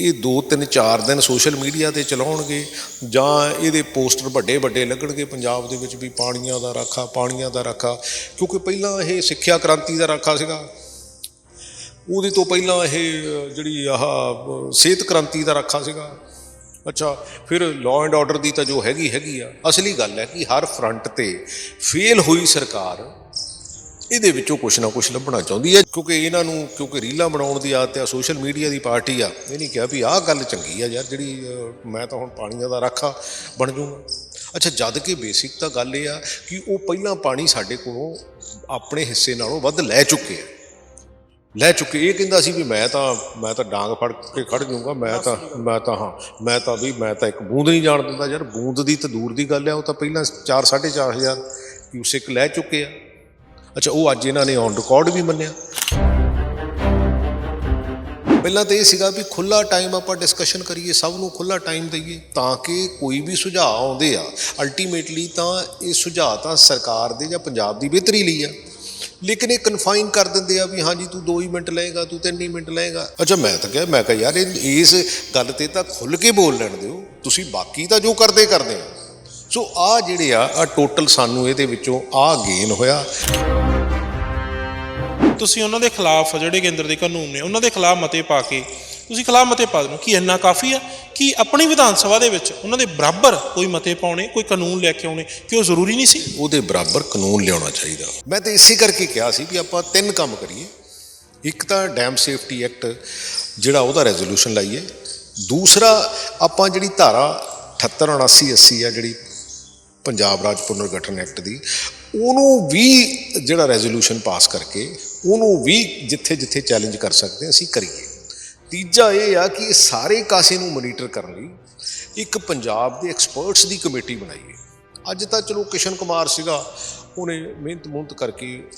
ਇਹ 2 3 4 ਦਿਨ social media ਤੇ ਚਲਾਉਣਗੇ ਜਾਂ ਇਹਦੇ ਪੋਸਟਰ ਵੱਡੇ ਵੱਡੇ ਲੱਗਣਗੇ ਪੰਜਾਬ ਦੇ ਵਿੱਚ ਵੀ ਪਾਣੀਆਂ ਦਾ ਰਾਖਾ, ਪਾਣੀਆਂ ਦਾ ਰਾਖਾ, ਕਿਉਂਕਿ ਪਹਿਲਾਂ ਇਹ ਸਿੱਖਿਆ ਕ੍ਰਾਂਤੀ ਦਾ ਰਾਖਾ ਸੀਗਾ। ਉਹਦੇ ਤੋਂ ਪਹਿਲਾਂ ਇਹ ਜਿਹੜੀ ਆਹ ਸਿਹਤ ਕ੍ਰਾਂਤੀ ਦਾ ਰਾਖਾ ਸੀਗਾ। ਅੱਛਾ, ਫਿਰ ਲਾਅ ਐਂਡ ਆਰਡਰ ਦੀ ਤਾਂ ਜੋ ਹੈਗੀ ਹੈਗੀ ਆ। ਅਸਲੀ ਗੱਲ ਹੈ ਕਿ ਹਰ ਫਰੰਟ ਤੇ ਫੇਲ ਹੋਈ ਸਰਕਾਰ ਇਹਦੇ ਵਿੱਚੋਂ ਕੁਛ ਨਾ ਕੁਛ ਲੱਭਣਾ ਚਾਹੁੰਦੀ ਹੈ, ਕਿਉਂਕਿ ਇਹਨਾਂ ਨੂੰ, ਕਿਉਂਕਿ ਰੀਲਾਂ ਬਣਾਉਣ ਦੀ ਆਦਤ ਆ, ਸੋਸ਼ਲ ਮੀਡੀਆ ਦੀ ਪਾਰਟੀ ਆ, ਇਹ ਨਹੀਂ ਕਿਹਾ ਵੀ ਆਹ ਗੱਲ ਚੰਗੀ ਆ ਯਾਰ, ਜਿਹੜੀ ਮੈਂ ਤਾਂ ਹੁਣ ਪਾਣੀਆਂ ਦਾ ਰਾਖਾ ਬਣ ਜਾਊਂਗਾ। ਅੱਛਾ, ਜਦ ਕਿ ਬੇਸਿਕ ਤਾਂ ਗੱਲ ਇਹ ਆ ਕਿ ਉਹ ਪਹਿਲਾਂ ਪਾਣੀ ਸਾਡੇ ਕੋਲੋਂ ਆਪਣੇ ਹਿੱਸੇ ਨਾਲੋਂ ਵੱਧ ਲੈ ਚੁੱਕੇ ਆ। ਲੈ ਚੁੱਕੇ, ਇਹ ਕਹਿੰਦਾ ਸੀ ਵੀ ਮੈਂ ਤਾਂ ਮੈਂ ਤਾਂ ਡਾਂਗ ਫੜ ਕੇ ਖੜ ਜਾਊਂਗਾ, ਮੈਂ ਤਾਂ ਮੈਂ ਤਾਂ ਹਾਂ, ਮੈਂ ਤਾਂ ਵੀ, ਮੈਂ ਤਾਂ ਇੱਕ ਬੂੰਦ ਨਹੀਂ ਜਾਣ ਦਿੰਦਾ ਯਾਰ, ਬੂੰਦ ਦੀ ਤਾਂ ਦੂਰ ਦੀ ਗੱਲ ਆ, ਉਹ ਤਾਂ ਪਹਿਲਾਂ 4 4.5 ਹਜ਼ਾਰ ਕਿਊਸਿਕ ਲੈ ਚੁੱਕੇ ਆ। ਅੱਛਾ, ਉਹ ਅੱਜ ਇਹਨਾਂ ਨੇ ਔਨ ਰਿਕਾਰਡ ਵੀ ਮੰਨਿਆ। ਪਹਿਲਾਂ ਤਾਂ ਇਹ ਸੀਗਾ ਵੀ ਖੁੱਲਾ ਟਾਈਮ ਆਪਾਂ ਡਿਸਕਸ਼ਨ ਕਰੀਏ, ਸਭ ਨੂੰ ਖੁੱਲਾ ਟਾਈਮ ਦਈਏ, ਤਾਂ ਕਿ ਕੋਈ ਵੀ ਸੁਝਾਅ ਆਉਂਦੇ ਆ। ਅਲਟੀਮੇਟਲੀ ਤਾਂ ਇਹ ਸੁਝਾਅ ਤਾਂ ਸਰਕਾਰ ਦੇ ਜਾਂ ਪੰਜਾਬ ਦੀ ਬਿਹਤਰੀ ਲਈ ਆ। ਲੇਕਿਨ ਇਹ ਕਨਫਾਈਨ ਕਰ ਦਿੰਦੇ ਆ ਵੀ ਹਾਂਜੀ, ਤੂੰ 2 ਹੀ ਮਿੰਟ ਲਏਗਾ, ਤੂੰ 3 ਹੀ ਮਿੰਟ ਲਏਗਾ। ਅੱਛਾ, ਮੈਂ ਤਾਂ ਕਿਹਾ, ਮੈਂ ਕਿਹਾ, ਯਾਰ, ਇਹ ਇਸ ਗੱਲ ਤੇ ਤਾਂ ਖੁੱਲ ਕੇ ਬੋਲ ਲੈਣ ਦਿਓ। ਤੁਸੀਂ ਬਾਕੀ ਤਾਂ ਜੋ ਕਰਦੇ ਕਰਦੇ ਆ। ਸੋ ਆ ਜਿਹੜੇ ਆ ਆ ਟੋਟਲ ਸਾਨੂੰ ਇਹਦੇ ਵਿੱਚੋਂ ਆ ਗੇਨ ਹੋਇਆ। ਤੁਸੀਂ ਉਹਨਾਂ ਦੇ ਖਿਲਾਫ ਜਿਹੜੇ ਕੇਂਦਰ ਦੇ ਕਾਨੂੰਨ ਨੇ, ਉਹਨਾਂ ਦੇ ਖਿਲਾਫ ਮਤੇ ਪਾ ਕੇ, ਤੁਸੀਂ ਖਿਲਾਫ ਮਤੇ ਪਾ ਦਿਓ ਕੀ ਇੰਨਾ ਕਾਫੀ ਆ? ਕਿ ਆਪਣੀ ਵਿਧਾਨ ਸਭਾ ਦੇ ਵਿੱਚ ਉਹਨਾਂ ਦੇ ਬਰਾਬਰ ਕੋਈ ਮਤੇ ਪਾਉਣੇ, ਕੋਈ ਕਾਨੂੰਨ ਲੈ ਕੇ ਆਉਣੇ, ਕਿ ਉਹ ਜ਼ਰੂਰੀ ਨਹੀਂ ਸੀ? ਉਹਦੇ ਬਰਾਬਰ ਕਾਨੂੰਨ ਲਿਆਉਣਾ ਚਾਹੀਦਾ। ਮੈਂ ਤਾਂ ਇਸੇ ਕਰਕੇ ਕਿਹਾ ਸੀ ਕਿ ਆਪਾਂ ਤਿੰਨ ਕੰਮ ਕਰੀਏ। ਇੱਕ ਤਾਂ ਡੈਮ ਸੇਫਟੀ ਐਕਟ, ਜਿਹੜਾ ਉਹਦਾ ਰੈਜ਼ੋਲੂਸ਼ਨ ਲਾਈਏ। ਦੂਸਰਾ, ਆਪਾਂ ਜਿਹੜੀ ਧਾਰਾ 78 79 80 ਆ ਜਿਹੜੀ ਪੰਜਾਬ ਰਾਜ ਪੁਨਰਗਠਨ ਐਕਟ ਦੀ, ਉਹਨੂੰ ਵੀ ਜਿਹੜਾ ਰੈਜ਼ੋਲੂਸ਼ਨ ਪਾਸ ਕਰਕੇ ਉਹਨੂੰ ਵੀ ਜਿੱਥੇ ਜਿੱਥੇ ਚੈਲੰਜ ਕਰ ਸਕਦੇ ਅਸੀਂ ਕਰੀਏ। ਤੀਜਾ ਇਹ ਆ ਕਿ ਇਹ ਸਾਰੇ ਕਾਸੇ ਨੂੰ ਮੋਨੀਟਰ ਕਰਨ ਲਈ ਇੱਕ ਪੰਜਾਬ ਦੇ ਐਕਸਪਰਟਸ ਦੀ ਕਮੇਟੀ ਬਣਾਈਏ। ਅੱਜ ਤਾਂ ਚਲੋ ਕਿਸ਼ਨ ਕੁਮਾਰ ਸੀਗਾ, ਉਹਨੇ ਮਿਹਨਤ ਮੁਹਨਤ ਕਰਕੇ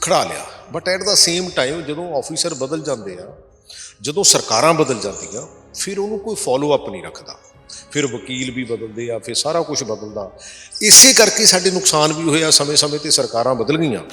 ਖੜਾ ਲਿਆ। But at the same time ਜਦੋਂ ਆਫੀਸਰ ਬਦਲ ਜਾਂਦੇ ਆ, ਜਦੋਂ ਸਰਕਾਰਾਂ ਬਦਲ ਜਾਂਦੀਆਂ, ਫਿਰ ਉਹਨੂੰ ਕੋਈ ਫਾਲੋ ਅਪ ਨਹੀਂ ਰੱਖਦਾ। ਫਿਰ ਵਕੀਲ ਵੀ ਬਦਲਦੇ ਆ, ਫਿਰ ਸਾਰਾ ਕੁਝ ਬਦਲਦਾ। ਇਸੇ ਕਰਕੇ ਸਾਡੇ ਨੁਕਸਾਨ ਵੀ ਹੋਇਆ ਸਮੇਂ-ਸਮੇਂ ਤੇ ਸਰਕਾਰਾਂ ਬਦਲ ਗਈਆਂ।